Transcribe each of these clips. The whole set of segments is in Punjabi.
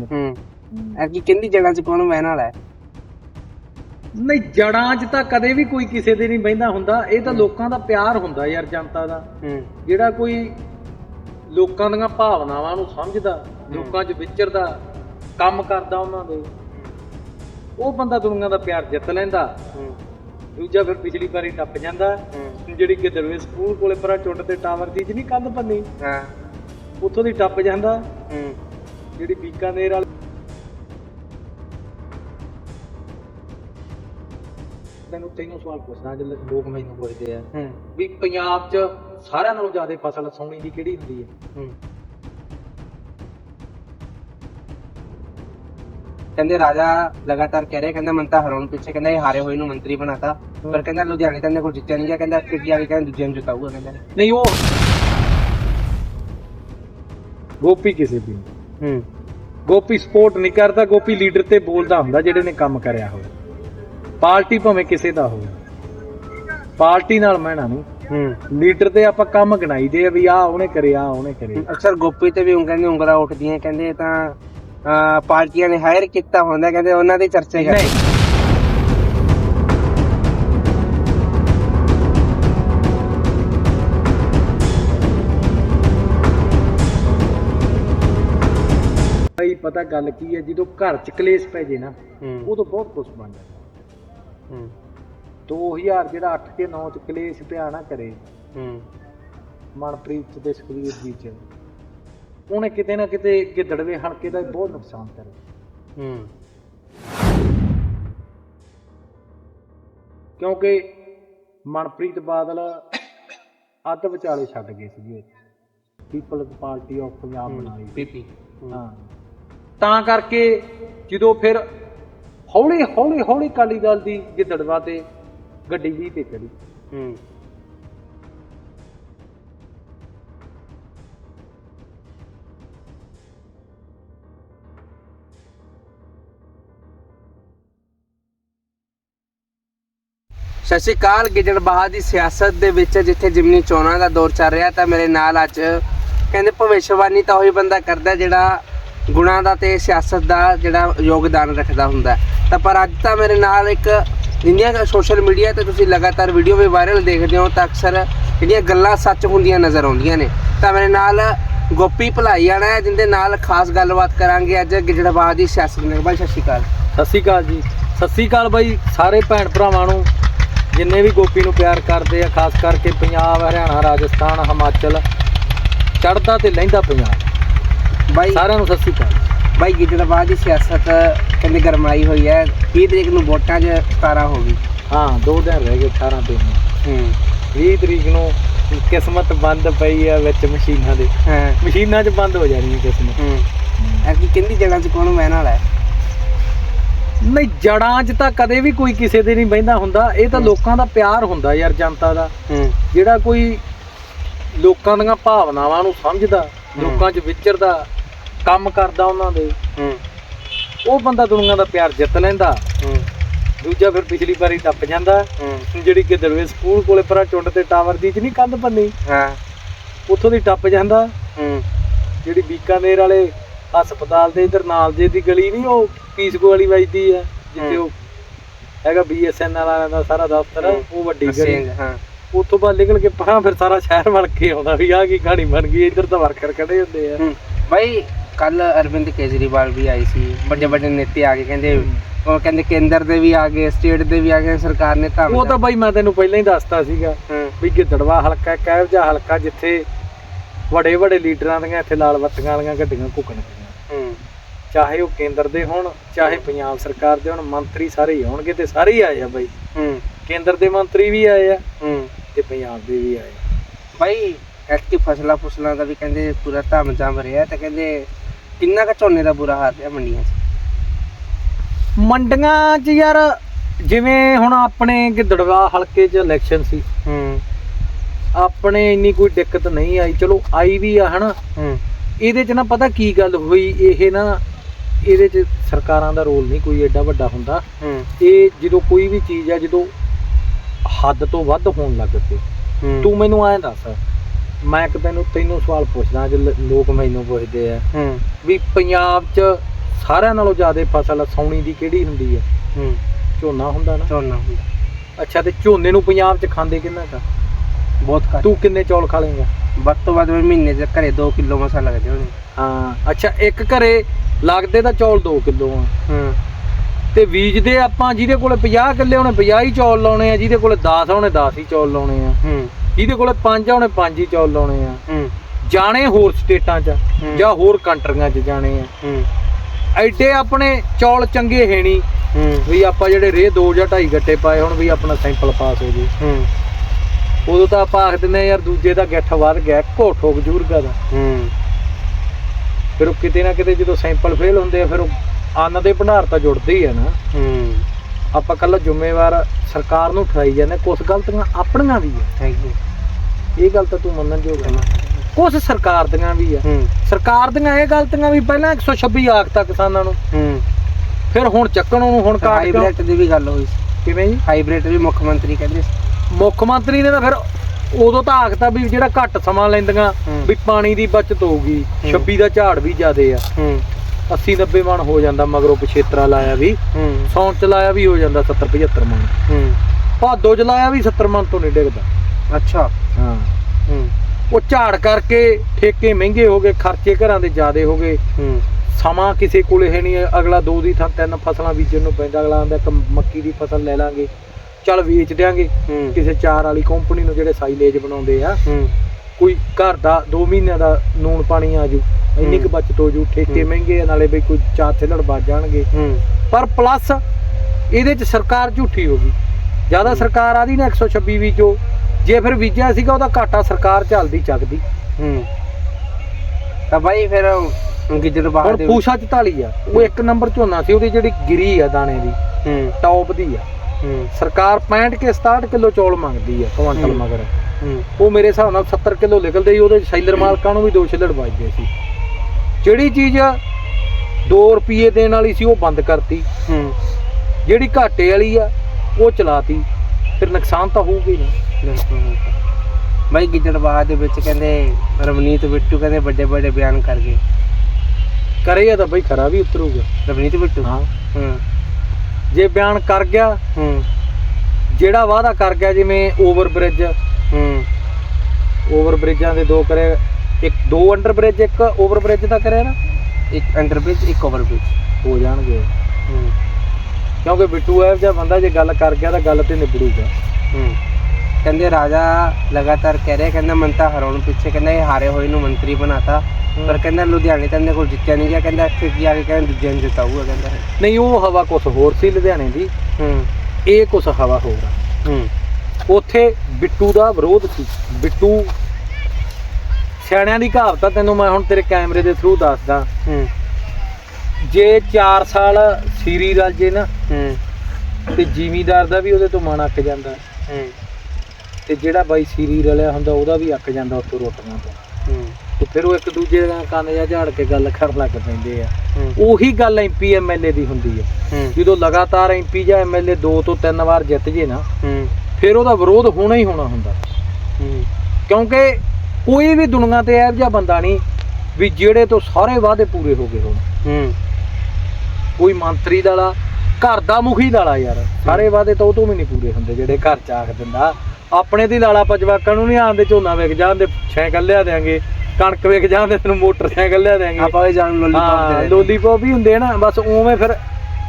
ਹੂੰ। ਇਹ ਕੀ ਕਿੰਨੀ ਜਗ੍ਹਾ 'ਚ ਕੌਣ ਬਹਿਣ ਵਾਲਾ ਹੈ? ਨਹੀਂ ਜੜਾਂ 'ਚ ਤਾਂ ਕਦੇ ਵੀ ਕੋਈ ਕਿਸੇ ਦੇ ਨਹੀਂ ਬਹਿੰਦਾ ਹੁੰਦਾ। ਇਹ ਤਾਂ ਲੋਕਾਂ ਦਾ ਪਿਆਰ ਹੁੰਦਾ ਯਾਰ ਜਨਤਾ ਦਾ। ਹੂੰ। ਜਿਹੜਾ ਕੋਈ ਲੋਕਾਂ ਦੀਆਂ ਭਾਵਨਾਵਾਂ ਨੂੰ ਸਮਝਦਾ ਲੋਕਾਂ 'ਚ ਵਿਚਰਦਾ ਕੰਮ ਕਰਦਾ ਉਹਨਾਂ ਦੇ। ਉਹ ਬੰਦਾ ਦੁਨੀਆ ਦਾ ਪਿਆਰ ਜਿੱਤ ਲੈਂਦਾ। ਹੂੰ। ਦੂਜਾ ਫਿਰ ਪਿਛਲੀ ਵਾਰੀ ਟੱਪ ਜਾਂਦਾ। ਹੂੰ। ਜਿਹੜੀ ਗਿੱਦੜਵੇ ਸਕੂਲ ਕੋਲੇ ਪਰਾਂ ਚੁੱਟ ਤੇ ਟਾਵਰ ਦੀ ਚ ਨਹੀਂ ਕੰਧ ਪੰਨੀ ਹਾਂ। ਉੱਥੋਂ ਦੀ ਟੱਪ ਜਾਂਦਾ। ਹੂੰ। ਜਿਹੜੀ ਬੀਕਾਨੇਰ ਵਾਲੀ ਤੈਨੂੰ ਤੈਨੂੰ ਸਵਾਲ ਪੁੱਛਣਾ ਜੇ ਲੋਕ ਮੈਨੂੰ ਪੁੱਛਦੇ ਆ। ਹੂੰ। ਵੀ ਪੰਜਾਬ 'ਚ ਸਾਰਿਆਂ ਨਾਲੋਂ ਜ਼ਿਆਦਾ ਫਸਲ ਸੋਹਣੀ ਦੀ ਕਿਹੜੀ ਹੁੰਦੀ ਹੈ ਹੂੰ। ਕਹਿੰਦੇ ਰਾਜਾ ਲਗਾਤਾਰ ਕਹਿ ਰਿਹਾ ਕਹਿੰਦਾ ਮਨਤਾ ਹਰਾਉਣ ਪਿੱਛੇ ਕਹਿੰਦਾ ਇਹ ਹਾਰੇ ਹੋਏ ਨੂੰ ਮੰਤਰੀ ਬਣਾਤਾ। ਪਰ ਕਹਿੰਦਾ ਲੁਧਿਆਣੇ ਤਾਂ ਇਹਨੇ ਕੋਲ ਜਿੱਤਿਆ ਨਹੀਂ ਗਿਆ ਕਹਿੰਦਾ ਕਿੱਡੀ ਆ ਕੇ ਕਹਿੰਦਾ ਦੂਜਿਆਂ ਨੂੰ ਜਿਤਾਊਗਾ ਕਹਿੰਦਾ। ਨਹੀਂ ਉਹ ਗੋਪੀ ਕਿਸੇ ਵੀ ਨਹੀਂ। ਹੂੰ। ਗੋਪੀ ਸਪੋਰਟ ਨਹੀਂ ਕਰਦਾ ਗੋਪੀ ਲੀਡਰ ਤੇ ਬੋਲਦਾ ਹੁੰਦਾ ਜਿਹੜੇ ਨੇ ਕੰਮ ਕਰਿਆ ਹੋਵੇ ਪਾਰਟੀ ਭਾਵੇਂ ਕਿਸੇ ਦਾ ਹੋਵੇ। ਪਾਰਟੀ ਨਾਲ ਮੈਣਾ ਨਹੀਂ। ਹੂੰ। ਲੀਡਰ ਤੇ ਆਪਾਂ ਕੰਮ ਗਣਾਈਦੇ ਆ ਵੀ ਆ ਉਹਨੇ ਕਰਿਆ ਉਹਨੇ ਕਰਿਆ। ਅਕਸਰ ਗੋਪੀ ਤੇ ਵੀ ਉਹ ਕਹਿੰਦੇ ਉਂਗਲਾਂ ਉੱਠਦੀਆਂ ਕਹਿੰਦੇ ਤਾਂ ਪਾਰਟੀਆਂ ਨੇ ਹਾਇਰ ਕੀਤਾ ਹੁੰਦਾ ਕਹਿੰਦੇ ਉਹਨਾਂ ਦੀ ਚਰਚਾ ਕਰਦੇ। ਪਤਾ ਗੱਲ ਕੀ ਹੈ ਜਦੋਂ ਘਰ ਚ ਕਲੇਸ਼ ਪੈ ਜੇ ਨਾ ਹੂੰ। ਉਦੋਂ ਬਹੁਤ ਕੁਝ ਬਣ ਜਾਂਦਾ। ਹੂੰ। 2000 ਜਿਹੜਾ 8 ਤੇ 9 ਚ ਕਲੇਸ਼ ਪਿਆ ਨਾ ਕਰੇ ਹੂੰ। ਮਨਪ੍ਰੀਤ ਤੇ ਸੁਖਵੀਰ ਜੀ ਚ ਉਹਨੇ ਕਿਤੇ ਨਾ ਕਿਤੇ ਗਿੱਦੜਵੇ ਹਲਕੇ ਦਾ ਬਹੁਤ ਨੁਕਸਾਨ ਕਰਿਆ। ਹੂੰ। ਕਿਉਂਕਿ ਮਨਪ੍ਰੀਤ ਬਾਦਲ ਅੱਧ ਵਿਚਾਲੇ ਛੱਡ ਗਏ ਸੀਗੇ। ਪੀਪਲਜ਼ ਪਾਰਟੀ ਆਫ ਪੰਜਾਬ ਬਣਾ ਲਈ ਪੀਪੀ। ਹਾਂ। ਤਾਂ ਕਰਕੇ ਜਦੋਂ ਫਿਰ ਹੌਲੀ ਹੌਲੀ ਹੌਲੀ ਕਾਲੀ ਦਲ ਦੀ ਗਿੱਦੜਵਾ ਤੇ ਗੱਡੀ ਵੀ ਤੇ ਚੜੀ ਹੂੰ। ਸਤਿ ਸ਼੍ਰੀ ਅਕਾਲ ਗਿੱਦੜਬਾਹਾ ਦੀ ਸਿਆਸਤ ਦੇ ਵਿੱਚ ਜਿੱਥੇ ਜਿਮਨੀ ਚੋਣਾਂ ਦਾ ਦੌਰ ਚੱਲ ਰਿਹਾ ਤਾਂ ਮੇਰੇ ਨਾਲ ਅੱਜ ਕਹਿੰਦੇ ਭਵਿੱਖਬਾਣੀ ਤਾਂ ਉਹੀ ਬੰਦਾ ਕਰਦਾ ਜਿਹੜਾ ਗੁਣਾਂ ਦਾ ਤੇ ਸਿਆਸਤ ਦਾ ਜਿਹੜਾ ਯੋਗਦਾਨ ਰੱਖਦਾ ਹੁੰਦਾ। ਤਾਂ ਪਰ ਅੱਜ ਤਾਂ ਮੇਰੇ ਨਾਲ ਇੱਕ ਜਿੰਨੀਆਂ ਸੋਸ਼ਲ ਮੀਡੀਆ ਤੇ ਤੁਸੀਂ ਲਗਾਤਾਰ ਵੀਡੀਓ ਵੀ ਵਾਇਰਲ ਦੇਖਦੇ ਹੋ ਤਾਂ ਅਕਸਰ ਜਿਹੜੀਆਂ ਗੱਲਾਂ ਸੱਚ ਹੁੰਦੀਆਂ ਨਜ਼ਰ ਆਉਂਦੀਆਂ ਨੇ। ਤਾਂ ਮੇਰੇ ਨਾਲ ਗੋਪੀ ਭਲਾਈ ਆਣਾ ਹੈ, ਜਿੰਦੇ ਨਾਲ ਖਾਸ ਗੱਲਬਾਤ ਕਰਾਂਗੇ ਅੱਜ ਗਿੱਦੜਬਾਹਾ ਦੀ ਸਿਆਸਤ ਨੇ ਬਾਈ, ਸਤਿ ਸ਼੍ਰੀ ਅਕਾਲ। ਸਤਿ ਸ਼੍ਰੀ ਅਕਾਲ ਜੀ। ਸਤਿ ਸ਼੍ਰੀ ਅਕਾਲ ਬਾਈ, ਸਾਰੇ ਭੈਣ ਭਰਾਵਾਂ ਨੂੰ, ਜਿੰਨੇ ਵੀ ਗੋਪੀ ਨੂੰ ਪਿਆਰ ਕਰਦੇ ਆ, ਖਾਸ ਕਰਕੇ ਪੰਜਾਬ, ਹਰਿਆਣਾ, ਰਾਜਸਥਾਨ, ਹਿਮਾਚਲ, ਚੜ੍ਹਦਾ ਤੇ ਲਹਿੰਦਾ ਪੰਜਾਬ। ਬਾਈ ਸਾਰਿਆਂ ਨੂੰ ਸਤਿ ਸ਼੍ਰੀ ਅਕਾਲ। ਬਾਈ ਗਿੱਦੜਬਾਹਾ ਦੀ ਸਿਆਸਤ ਕਹਿੰਦੇ ਗਰਮਾਈ ਹੋਈ ਹੈ? 20 ਤਰੀਕ ਨੂੰ ਵੋਟਾਂ 'ਚ 17 ਹੋ ਗਈ। ਹਾਂ ਦੋ ਦਿਨ ਰਹਿ ਗਏ 18 ਦਿਨ। ਨੂੰ ਹੂੰ। 20 ਤਰੀਕ ਨੂੰ ਕਿਸਮਤ ਬੰਦ ਪਈ ਆ ਵਿੱਚ ਮਸ਼ੀਨਾਂ ਦੇ। ਹਾਂ। ਮਸ਼ੀਨਾਂ 'ਚ ਬੰਦ ਹੋ ਜਾਣੀ ਹੈ ਕਿਸਮਤ। ਹੂੰ। ਇਹ ਕੀ ਕਿੰਨੀ ਜਗ੍ਹਾ 'ਚ ਕੌਣ ਬਹਿਣ ਵਾਲਾ ਹੈ? ਨਹੀਂ ਜੜਾਂ 'ਚ ਤਾਂ ਕਦੇ ਵੀ ਕੋਈ ਕਿਸੇ ਦੇ ਨਹੀਂ ਬਹਿੰਦਾ ਹੁੰਦਾ। ਇਹ ਤਾਂ। ਲੋਕਾਂ ਦਾ ਪਿਆਰ ਹੁੰਦਾ ਯਾਰ ਜਨਤਾ ਦਾ। ਹੂੰ। ਜਿਹੜਾ ਕੋਈ ਲੋਕਾਂ ਦੀਆਂ ਭਾਵਨਾਵਾਂ ਨੂੰ ਸਮਝਦਾ। ਲੋਕਾਂ 'ਚ ਵਿਚਰਦਾ ਕੰਮ ਕਰਦਾ ਉਹਨਾਂ ਦੇ। ਹੂੰ। ਉਹ ਬੰਦਾ ਦੁਨੀਆ ਦਾ ਪਿਆਰ ਜਿੱਤ ਲੈਂਦਾ। ਹੂੰ। ਦੂਜਾ ਫਿਰ ਪਿਛਲੀ ਵਾਰੀ ਟੱਪ ਜਾਂਦਾ। ਹੂੰ। ਜਿਹੜੀ ਗਿੱਦੜਵੇ ਸਕੂਲ ਕੋਲੇ ਪਰਾਂ ਚੁੱਟ ਤੇ ਟਾਵਰ ਦੀ ਚ ਨਹੀਂ ਕੰਧ ਪੰਨੀ ਹਾਂ। ਉੱਥੋਂ ਦੀ ਟੱਪ ਜਾਂਦਾ। ਹੂੰ। ਜਿਹੜੀ ਬੀਕਾਨੇਰ ਵਾਲੇ ਹਸਪਤਾਲ ਦੇ ਇਧਰ ਨਾਲ ਜੇ ਦੀ ਗਲੀ ਨਹੀਂ ਉਹ ਪੀਸਕੋ ਵਾਲੀ ਵੱਜਦੀ ਆ ਜਿੱਥੇ। ਉਹ ਹੈਗਾ ਬੀਐਸਐਨ ਵਾਲਿਆਂ ਦਾ ਸਾਰਾ ਦਫ਼ਤਰ। ਉਹ ਵੱਡੀ ਗਲੀ ਹਾਂ। ਉੱਥੋਂ ਬਾਅਦ ਨਿਕਲ ਕੇ ਪਰਾਂ ਫਿਰ ਸਾਰਾ ਸ਼ਹਿਰ ਵੜ ਕੇ ਆਉਂਦਾ ਵੀ ਆਹ ਕੀ ਕਹਾਣੀ ਬਣ ਗਈ ਇੱਧਰ ਤਾਂ ਵਰਕਰ ਖੜੇ ਹੁੰਦੇ ਆ। ਬਾਈ ਕੱਲ ਅਰਵਿੰਦ ਕੇਜਰੀਵਾਲ ਵੀ ਆਈ ਸੀ ਵੱਡੇ ਵੱਡੇ ਨੇਤੇ ਆ ਕੇ ਕਹਿੰਦੇ ਉਹ ਕਹਿੰਦੇ ਕੇਂਦਰ ਦੇ ਵੀ ਆ ਗਏ ਸਟੇਟ ਦੇ ਵੀ ਆ ਗਏ ਸਰਕਾਰ ਨੇ ਤਾਂ ਉਹ ਤਾਂ ਬਾਈ ਮੈਂ ਤੈਨੂੰ ਪਹਿਲਾਂ ਹੀ ਦੱਸਤਾ ਸੀਗਾ ਵੀ ਗਿੱਦੜਵਾ ਹਲਕਾ ਇਹੋ ਜਿਹਾ ਹਲਕਾ ਜਿੱਥੇ ਵੱਡੇ ਵੱਡੇ ਲੀਡਰਾਂ ਦੀਆਂ ਇੱਥੇ ਲਾਲ ਬੱਤੀਆਂ ਵਾਲੀਆਂ ਗੱਡੀਆਂ ਘੁੱਕਣਗੀਆਂ ਹੂੰ। ਚਾਹੇ ਉਹ ਕੇਂਦਰ ਦੇ ਹੋਣ ਚਾਹੇ ਪੰਜਾਬ ਸਰਕਾਰ ਦੇ ਹੋਣ ਮੰਤਰੀ ਸਾਰੇ ਹੀ ਆਉਣਗੇ ਤੇ ਸਾਰੇ ਹੀ ਆਏ ਆ ਬਾਈ। ਹੂੰ। ਕੇਂਦਰ ਦੇ ਮੰਤਰੀ ਵੀ ਆਏ ਆ ਹੂੰ। ਤੇ ਪੰਜਾਬ ਦੇ ਵੀ ਆਏ। ਬਾਈ ਐਤਕੀ ਫਸਲਾਂ ਫੁਸਲਾਂ ਦਾ ਵੀ ਕਹਿੰਦੇ ਪੂਰਾ ਧਾਮ ਧਾਮ ਰਿਹਾ ਤੇ ਕਹਿੰਦੇ ਕਿੰਨਾ ਕੁ ਝੋਨੇ ਦਾ ਬੁਰਾ ਹਾਲ ਹੈ ਮੰਡੀਆਂ 'ਚ? ਮੰਡੀਆਂ 'ਚ ਯਾਰ ਜਿਵੇਂ ਹੁਣ ਆਪਣੇ ਗਿੱਦੜਵਾ ਹਲਕੇ 'ਚ ਇਲੈਕਸ਼ਨ ਸੀ। ਹੂੰ। ਆਪਣੇ ਇੰਨੀ ਕੋਈ ਦਿੱਕਤ ਨਹੀਂ ਆਈ। ਚਲੋ ਆਈ ਵੀ ਆ ਹਨਾ। ਹੂੰ। ਇਹਦੇ 'ਚ ਨਾ ਪਤਾ ਕੀ ਗੱਲ ਹੋਈ ਇਹ ਨਾ ਇਹਦੇ 'ਚ ਸਰਕਾਰਾਂ ਦਾ ਰੋਲ ਨਹੀਂ ਕੋਈ ਐਡਾ ਵੱਡਾ ਹੁੰਦਾ। ਹੂੰ। ਇਹ ਜਦੋਂ ਕੋਈ ਵੀ ਚੀਜ਼ ਆ ਜਦੋਂ ਹੱਦ ਤੋਂ ਵੱਧ ਹੋਣ ਲੱਗ ਪਏ ਹੂੰ। ਤੂੰ ਮੈਨੂੰ ਐਂ ਦੱਸ ਮੈਂ ਇੱਕ ਤੈਨੂੰ ਤੈਨੂੰ ਸਵਾਲ ਪੁੱਛਦਾ ਜੇ ਲ- ਲੋਕ ਮੈਨੂੰ ਪੁੱਛਦੇ ਆ ਹੂੰ। ਵੀ ਪੰਜਾਬ 'ਚ ਸਾਰਿਆਂ ਨਾਲੋਂ ਜ਼ਿਆਦਾ ਫਸਲ ਸੌਣੀ ਦੀ ਕਿਹੜੀ ਹੁੰਦੀ ਹੈ ਹੂੰ। ਝੋਨਾ ਹੁੰਦਾ ਨਾ। ਝੋਨਾ ਹੁੰਦਾ। ਅੱਛਾ ਤੇ ਝੋਨੇ ਨੂੰ ਪੰਜਾਬ 'ਚ ਖਾਂਦੇ ਕਿੰਨਾ ਕਾ? ਬਹੁਤ ਘੱਟ। ਤੂੰ ਕਿੰਨੇ ਚੌਲ ਖਾ ਲੇਗਾ ਵੱਧ ਤੋਂ ਵੱਧ ਵੀ ਮਹੀਨੇ ਚ ਘਰੇ 2 ਕਿਲੋ ਮਸਾ ਲੱਗਦੇ ਹੋਣੇ। ਹਾਂ ਅੱਛਾ ਇੱਕ ਘਰੇ ਲੱਗਦੇ ਤਾਂ ਚੌਲ 2 ਕਿਲੋ ਆ। ਹੂੰ। ਤੇ ਬੀਜਦੇ ਆਪਾਂ ਜਿਹਦੇ ਕੋਲੇ 50 ਕਿੱਲੇ ਉਹਨੇ 50 ਹੀ ਚੌਲ ਲਾਉਣੇ ਆ ਜਿਹਦੇ ਕੋਲੇ 10 ਆ ਉਹਨੇ 10 ਹੀ ਚੌਲ ਲਾਉਣੇ ਆ। ਹੂੰ। ਜਿਹਦੇ ਕੋਲੇ 5 ਆ ਉਹਨੇ 5 ਹੀ ਚੌਲ ਲਾਉਣੇ ਆ। ਜਾਣੇ ਹੋਰ ਸਟੇਟਾਂ 'ਚ। ਜਾਂ ਹੋਰ ਕੰਟਰੀਆਂ 'ਚ ਜਾਣੇ ਆ। ਐਡੇ ਆਪਣੇ ਚੌਲ ਚੰਗੇ ਹੈ ਨਹੀਂ ਵੀ ਆਪਾਂ ਜਿਹੜੇ ਰੇ 2 ਜਾਂ 2.5 ਗੱਟੇ ਪਾਏ ਹੁਣ ਵੀ ਆਪਣਾ ਸੈਂਪਲ ਪਾਸ ਹੋ ਜੇ। ਉਦੋਂ ਤਾਂ ਆਪਾਂ ਆਖ ਦਿੰਦੇ ਯਾਰ ਦੂਜੇ ਦਾ ਗਿੱਠ ਵੱਧ ਗਿਆ ਘੋ ਠੋਕ ਜੂਰਗਾ ਦਾ। ਫਿਰ ਉਹ ਕਿਤੇ ਨਾ ਕਿਤੇ ਜਦੋਂ ਸੈਂਪਲ ਫੇਲ ਹੁੰਦੇ ਆ ਫਿਰ ਉਹ ਅੰਨ ਦੇ ਭੰਡਾਰ ਤਾਂ ਜੁੜਦੇ ਹੀ ਆ ਨਾ। ਹੂੰ। ਆਪਾਂ ਕੱਲਾ ਜ਼ਿੰਮੇਵਾਰ ਸਰਕਾਰ ਨੂੰ ਠਾਈ ਜਾਂਦੇ ਕੁਝ ਗਲਤੀਆਂ ਆਪਣੀਆਂ ਵੀ ਆ। ਇਹ ਗੱਲ ਤਾਂ ਤੂੰ ਮੰਨਣ ਯੋਗ ਹੈ ਕੁਝ ਸਰਕਾਰ ਦੀਆਂ ਵੀ ਆ। ਸਰਕਾਰ ਦੀਆਂ ਇਹ ਗਲਤੀਆਂ ਵੀ ਪਹਿਲਾਂ 126 ਆਖਤਾ ਕਿਸਾਨਾਂ ਨੂੰ। ਫਿਰ ਹੁਣ ਚੱਕਣ ਨੂੰ ਹੁਣ ਕਾਟ ਹਾਈਬ੍ਰਿਡ ਦੀ ਵੀ ਗੱਲ ਹੋਈ ਸੀ। ਕਿਵੇਂ ਜੀ? ਹਾਈਬ੍ਰਿਡ ਵੀ ਮੁੱਖ ਮੰਤਰੀ ਕਹਿੰਦੇ ਸੀ। ਮੁੱਖ ਮੰਤਰੀ ਨੇ ਤਾਂ ਫਿਰ ਉਦੋਂ ਤਾਂ ਆਖਤਾ ਵੀ ਜਿਹੜਾ ਘੱਟ ਸਮਾਂ ਲੈਂਦੀਆਂ। ਵੀ ਪਾਣੀ ਦੀ ਬਚਤ ਹੋਊਗੀ ਹੂੰ। 26 ਦਾ ਝਾੜ ਵੀ ਜ਼ਿਆਦੇ ਆ। 80 90 ਮਣ ਹੋ ਜਾਂਦਾ ਮਗਰੋਂ ਪਛੇਤਰਾ ਲਾਇਆ ਵੀ। ਹੂੰ। ਸੌਣ ਚ ਲਾਇਆ ਵੀ ਹੋ ਜਾਂਦਾ 70 75 ਮਣ। ਹੂੰ। ਭਾਦੋ ਚ ਲਾਇਆ ਵੀ 70 ਮਣ ਤੋਂ ਨਹੀਂ ਡਿੱਗਦਾ। ਅੱਛਾ। ਹਾਂ। ਹੂੰ। ਉਹ ਝਾੜ ਕਰਕੇ ਠੇਕੇ ਮਹਿੰਗੇ ਹੋ ਗਏ ਖਰਚੇ ਘਰਾਂ ਦੇ ਜ਼ਿਆਦੇ ਹੋ ਗਏ। ਹੂੰ। ਸਮਾਂ ਕਿਸੇ ਕੋਲੇ ਹੈ ਨਹੀਂ ਅਗਲਾ ਦੋ ਦੀ ਥਾਂ ਤਿੰਨ ਫਸਲਾਂ ਬੀਜਣ ਨੂੰ ਪੈਂਦਾ ਅਗਲਾ ਆਂਦਾ ਇੱਕ ਮੱਕੀ ਦੀ ਫਸਲ ਲੈ ਲਾਂਗੇ ਚੱਲ ਵੇਚ ਦਿਆਂਗੇ। ਕਿਸੇ ਚਾਰ ਵਾਲੀ ਕੰਪਨੀ ਨੂੰ ਜਿਹੜੇ ਸਾਈਲੇਜ ਬਣਾਉਂਦੇ ਆ। ਹੂੰ। ਕੋਈ ਘਰ ਦਾ 2 ਮਹੀਨਿਆਂ ਦਾ ਨੂਨ ਪਾਣੀ ਆ ਜੂ ਇੰਨੀ ਕੁ। ਬਚਤ ਹੋ ਜੂ ਠੇਕੇ। ਮਹਿੰਗੇ ਆ, ਨਾਲੇ ਬਈ ਕੋਈ ਚਾਰ ਥਿਲੜ ਵੱਜ ਜਾਣਗੇ। ਹੂੰ। ਪਰ ਪਲੱਸ ਇਹਦੇ ਚ ਸਰਕਾਰ ਝੂਠੀ ਹੋ ਗਈ। ਜ਼ਿਆਦਾ। ਸਰਕਾਰ ਆਦੀ ਨਾ 126 ਬੀਜੋ ਜੇ ਫਿਰ ਬੀਜਿਆ ਸੀਗਾ ਉਹਦਾ ਘਾਟਾ ਸਰਕਾਰ ਝੱਲਦੀ ਚੱਕਦੀ। ਹੂੰ। ਤਾਂ ਬਾਈ ਫਿਰ ਗਿੱਜੜ ਬਾਹਰ ਹੁਣ ਦੇ ਪੂਸ਼ਾ 44 ਆ ਉਹ ਇੱਕ ਨੰਬਰ ਝੋਨਾ ਸੀ ਉਹਦੀ ਜਿਹੜੀ ਗਿਰੀ ਆ ਦਾਣੇ ਦੀ ਹੂੰ। ਟੌਪ ਦੀ ਆ। ਹੂੰ। ਸਰਕਾਰ 65 ਕੇ 67 ਕਿਲੋ ਚੌਲ ਮੰਗਦੀ ਆ ਕੁਆਂਟਲ ਹੂੰ। ਮਗਰ। ਉਹ ਮੇਰੇ ਹਿਸਾਬ ਨਾਲ 70 ਕਿਲੋ ਨਿਕਲਦੇ ਸੀ ਉਹਦੇ ਸ਼ੈਲਰ ਮਾਲਕਾਂ ਨੂੰ ਵੀ ਦੋ ਛਿੱਲੜ ਵੱਜਦੇ ਸੀ। ਜਿਹੜੀ ਚੀਜ਼ 2 ਰੁਪਏ ਦੇਣ ਵਾਲੀ ਸੀ ਉਹ ਬੰਦ ਕਰਤੀ। ਹੂੰ। ਜਿਹੜੀ ਘਾਟੇ ਵਾਲੀ ਆ ਉਹ ਚਲਾਤੀ। ਫਿਰ ਨੁਕਸਾਨ ਤਾਂ ਹੋਊਗਾ ਹੀ ਨਾ। ਬਾਈ ਗਿੱਜੜ ਬਾਹਰ ਦੇ ਵਿੱਚ ਕਹਿੰਦੇ ਰਵਨੀਤ ਬਿੱਟੂ ਕਹਿੰਦੇ ਵੱਡੇ ਵੱਡੇ ਬਿਆਨ ਕਰ ਗਏ। ਕਰੇ ਆ ਤਾਂ ਬਈ ਖਰਾ ਵੀ ਉਤਰੂਗਾ। ਰਵਨੀਤ ਬਿੱਟੂ? ਹਾਂ। ਹੂੰ। ਜੇ ਬਿਆਨ ਕਰ ਗਿਆ ਹੂੰ। ਜਿਹੜਾ ਵਾਅਦਾ ਕਰ ਗਿਆ ਜਿਵੇਂ ਓਵਰ ਬ੍ਰਿਜ ਹੂੰ। ਓਵਰ ਬ੍ਰਿਜਾਂ ਦੇ ਦੋ ਕਰੇ ਇੱਕ ਦੋ ਅੰਡਰ ਬ੍ਰਿਜ ਇੱਕ ਓਵਰ ਬ੍ਰਿਜ ਦਾ ਕਰਿਆ ਨਾ? ਇੱਕ ਅੰਡਰ ਬ੍ਰਿਜ ਇੱਕ ਓਵਰ ਬ੍ਰਿਜ ਹੋ ਜਾਣਗੇ। ਹੂੰ। ਕਿਉਂਕਿ ਬਿੱਟੂ ਇਹੋ ਜਿਹਾ ਬੰਦਾ ਜੇ ਗੱਲ ਕਰ ਗਿਆ ਤਾਂ ਗੱਲ ਤੇ ਨਿਬੜੂਗਾ। ਹੂੰ। ਕਹਿੰਦੇ ਰਾਜਾ ਲਗਾਤਾਰ ਕਹਿ ਰਿਹਾ ਕਹਿੰਦਾ ਮਨਤਾ ਹਰਾਉਣ ਪਿੱਛੇ ਕਹਿੰਦਾ ਇਹ ਹਾਰੇ ਹੋਏ ਨੂੰ ਮੰਤਰੀ ਬਣਾਤਾ। ਪਰ ਕਹਿੰਦਾ ਲੁਧਿਆਣੇ ਤਾਂ ਇਹਦੇ ਕੋਲ ਜਿੱਤਿਆ ਨਹੀਂ ਗਿਆ ਕਹਿੰਦਾ ਇੱਥੇ ਕੀ ਆ ਕੇ ਕਹਿੰਦਾ ਦੂਜੇ ਨੂੰ ਜਿਤਾਊਗਾ ਕਹਿੰਦਾ। ਨਹੀਂ ਉਹ ਹਵਾ ਕੁਛ ਹੋਰ ਸੀ ਲੁਧਿਆਣੇ ਦੀ। ਹੂੰ। ਇਹ ਕੁਛ ਹਵਾ ਹੋਰ ਆ। ਹੂੰ। ਉੱਥੇ ਬਿੱਟੂ ਦਾ ਵਿਰੋਧ ਸੀ। ਬਿੱਟੂ ਸਿਆਣਿਆਂ ਦੀ ਕਹਾਵਤ ਆ ਤੈਨੂੰ ਮੈਂ ਹੁਣ ਤੇਰੇ ਕੈਮਰੇ ਦੇ ਥਰੂ ਦੱਸਦਾ। ਹੂੰ। ਜੇ 4 ਸਾਲ ਸੀਰੀ ਰਲ ਜੇ ਨਾ ਹੂੰ। ਤੇ ਜ਼ਿਮੀਦਾਰ ਦਾ ਵੀ ਉਹਦੇ ਤੋਂ ਮਨ ਅੱਕ ਜਾਂਦਾ। ਹੂੰ। ਤੇ ਜਿਹੜਾ ਬਾਈ ਸੀਰੀ ਰਲਿਆ ਹੁੰਦਾ ਉਹਦਾ ਵੀ ਅੱਕ ਜਾਂਦਾ ਉੱਥੋਂ ਰੋਟੀਆਂ ਤੋਂ। ਹੂੰ। ਤੇ ਫਿਰ ਉਹ ਇੱਕ ਦੂਜੇ ਦਾ ਕੰਨ ਜਾਂ ਝਾੜ ਕੇ ਗੱਲ ਕਰਨ ਲੱਗ ਪੈਂਦੇ ਆ। ਉਹੀ ਗੱਲ ਐਮਪੀ ਐਮਐਲਏ ਦੀ ਹੁੰਦੀ ਹੈ। ਜਦੋਂ ਲਗਾਤਾਰ ਐਮਪੀ ਜਾਂ ਐਮਐਲਏ ਦੋ ਤੋਂ ਤਿੰਨ ਵਾਰ ਜਿੱਤ ਜੇ ਨਾ ਹੂੰ। ਫਿਰ ਉਹਦਾ ਵਿਰੋਧ ਹੋਣਾ ਹੀ ਹੋਣਾ ਹੁੰਦਾ। ਕਿਉਂਕਿ ਕੋਈ ਵੀ ਦੁਨੀਆ ਤੇ ਇਹੋ ਜਿਹਾ ਬੰਦਾ ਨਹੀਂ ਵੀ ਜਿਹੜੇ ਤੋਂ ਸਾਰੇ ਵਾਅਦੇ ਪੂਰੇ ਹੋ ਗਏ ਹੋਣ। ਹੂੰ। ਕੋਈ ਮੰਤਰੀ ਦਾਲਾ ਘਰ ਦਾ ਮੁਖੀ ਦਾਲਾ ਯਾਰ। ਸਾਰੇ ਵਾਅਦੇ ਤਾਂ ਉਹ ਤੋਂ ਵੀ ਨਹੀਂ ਪੂਰੇ ਹੁੰਦੇ ਜਿਹੜੇ ਘਰ ਚ ਆਖ ਦਿੰਦਾ। ਆਪਣੇ ਦੀ ਲਾਲਾ ਪਜਵਾਕਾਂ ਨੂੰ ਨਹੀਂ ਆਂਦੇ ਝੋਨਾ ਵਿਕ ਜਾਂਦੇ ਸਾਈਕਲ ਲਿਆ ਦੇਾਂਗੇ ਕਣਕ ਵਿਕ ਜਾਂਦੇ ਤੈਨੂੰ ਮੋਟਰਸਾਈਕਲ ਲਿਆ ਦੇਾਂਗੇ ਆਪਾਂ ਵੀ ਜਾਣ ਲੋਲੀਪੌਪ ਦੇ ਲੋਲੀਪੌਪ ਵੀ ਹੁੰਦੇ ਆ ਨਾ ਬਸ ਉਵੇਂ ਫਿਰ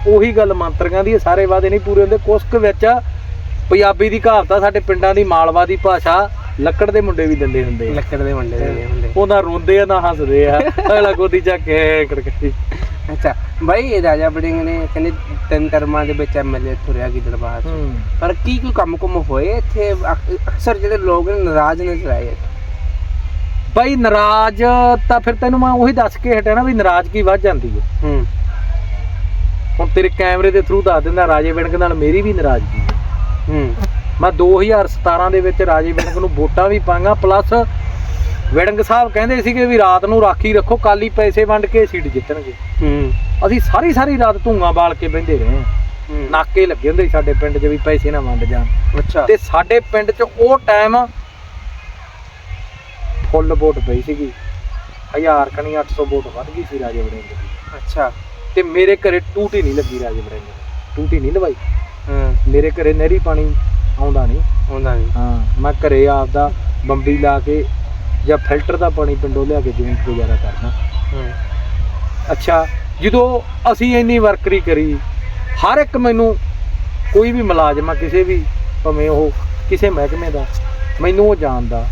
ਉਹੀ ਗੱਲ ਮੰਤਰੀਆਂ ਦੀ ਸਾਰੇ ਵਾਅਦੇ ਨਹੀਂ ਪੂਰੇ ਹੁੰਦੇ ਕੁਛ ਕੁ ਵਿੱਚ ਪੰਜਾਬੀ ਦੀ ਕਹਾਵਤ ਆ ਸਾਡੇ ਪਿੰਡਾਂ ਦੀ ਮਾਲਵਾ ਦੀ ਭਾਸ਼ਾ ਲੱਕੜ ਦੇ ਮੁੰਡੇ ਵੀ ਦਿੰਦੇ ਹੁੰਦੇ ਆ। ਲੱਕੜ ਦੇ ਵੰਡੇ ਦੇ ਹੁੰਦੇ ਉਹ ਨਾ ਰੋਂਦੇ ਆ ਨਾ ਹੱਸਦੇ ਆ। ਅਗਲਾ ਗੋਦੀ ਚੱਕ ਕੇ ਕੜਕੜੀ ਅੱਛਾ ਇਹ ਰਾਜਾ ਬੜਿੰਗ ਨੇ ਕਹਿੰਦੇ ਤਿੰਨ ਟਰਮਾਂ ਦੇ ਵਿੱਚ ਐਮਐਲਏ ਤੁਰਿਆ ਬਾਹਰ ਹੂੰ। ਪਰ ਕੀ ਕੋਈ ਕੰਮ ਕੁਮ ਹੋਏ ਇੱਥੇ? ਅਕ- ਅਕਸਰ ਜਿਹੜੇ ਲੋਕ ਨੇ ਨਾਰਾਜ਼ ਨਜ਼ਰ ਆਏ। ਬਾਈ ਨਾਰਾਜ਼ ਤਾਂ ਫਿਰ ਤੈਨੂੰ ਮੈਂ ਉਹੀ ਦੱਸ ਕੇ ਹਟਿਆ ਨਾ ਵੀ ਨਾਰਾਜ਼ਗੀ ਵੱਧ ਜਾਂਦੀ ਹੈ। ਹੂੰ। ਹੁਣ ਤੇਰੇ ਕੈਮਰੇ ਦੇ ਥਰੂ ਦੱਸ ਦਿੰਦਾ ਰਾਜੇ ਵਿਣਕ ਨਾਲ ਮੇਰੀ ਵੀ ਨਾਰਾਜ਼ਗੀ ਹੈ। ਮੈਂ 2017 ਦੇ ਵਿੱਚ ਰਾਜੇ ਵਿਣਕ ਨੂੰ ਵੋਟਾਂ ਵੀ ਪਾਈਆਂ ਪਲੱਸ ਵਿੜੰਗ ਸਾਹਿਬ ਕਹਿੰਦੇ ਸੀਗੇ ਵੀ ਰਾਤ ਨੂੰ ਰਾਖੀ ਰੱਖੋ ਕਾਲੀ ਪੈਸੇ ਵੰਡ ਕੇ ਸੀਟ ਜਿੱਤਣਗੇ। ਹੂੰ। ਅਸੀਂ ਸਾਰੀ ਸਾਰੀ ਰਾਤ ਧੂਆਂ ਬਾਲ ਕੇ ਬਹਿੰਦੇ ਰਹੇ ਨਾਕੇ ਲੱਗੇ ਹੁੰਦੇ ਸਾਡੇ ਪਿੰਡ 'ਚ ਵੀ ਪੈਸੇ ਨਾ ਵੰਡ ਜਾਣ। ਅੱਛਾ। ਤੇ ਸਾਡੇ ਪਿੰਡ 'ਚ ਉਹ ਟਾਈਮ ਫੁੱਲ ਵੋਟ ਪਈ ਸੀਗੀ। ਹਜ਼ਾਰ ਕਣੀ 800 ਵੋਟ ਵੱਧ ਗਈ ਸੀ ਰਾਜੇ ਵੜਿੰਗ ਦੀ। ਅੱਛਾ। ਤੇ ਮੇਰੇ ਘਰੇ ਟੂਟੀ ਨਹੀਂ ਲੱਗੀ ਰਾਜੇ ਬਰਿੰਦਰ ਟੂਟੀ ਨਹੀਂ ਲਵਾਈ। ਹਾਂ। ਮੇਰੇ ਘਰੇ ਨਹਿਰੀ ਪਾਣੀ ਆਉਂਦਾ ਨਹੀਂ। ਹੁੰਦਾ ਨਹੀਂ। ਹਾਂ ਮੈਂ ਘਰੇ ਆਪਦਾ ਬੰਬੀ ਲਾ ਕੇ ਜਾਂ ਫਿਲਟਰ ਦਾ ਪਾਣੀ ਪਿੰਡੋਂ ਲਿਆ ਕੇ ਜਿਵੇਂ ਗੁਜ਼ਾਰਾ ਕਰਦਾ। ਹਾਂ। ਅੱਛਾ ਜਦੋਂ ਅਸੀਂ ਇੰਨੀ ਵਰਕਰੀ ਕਰੀ ਹਰ ਇੱਕ ਮੈਨੂੰ ਕੋਈ ਵੀ ਮੁਲਾਜ਼ਮ ਆ ਕਿਸੇ ਵੀ ਭਾਵੇਂ ਉਹ ਕਿਸੇ ਮਹਿਕਮੇ ਦਾ ਮੈਨੂੰ ਉਹ ਜਾਣਦਾ।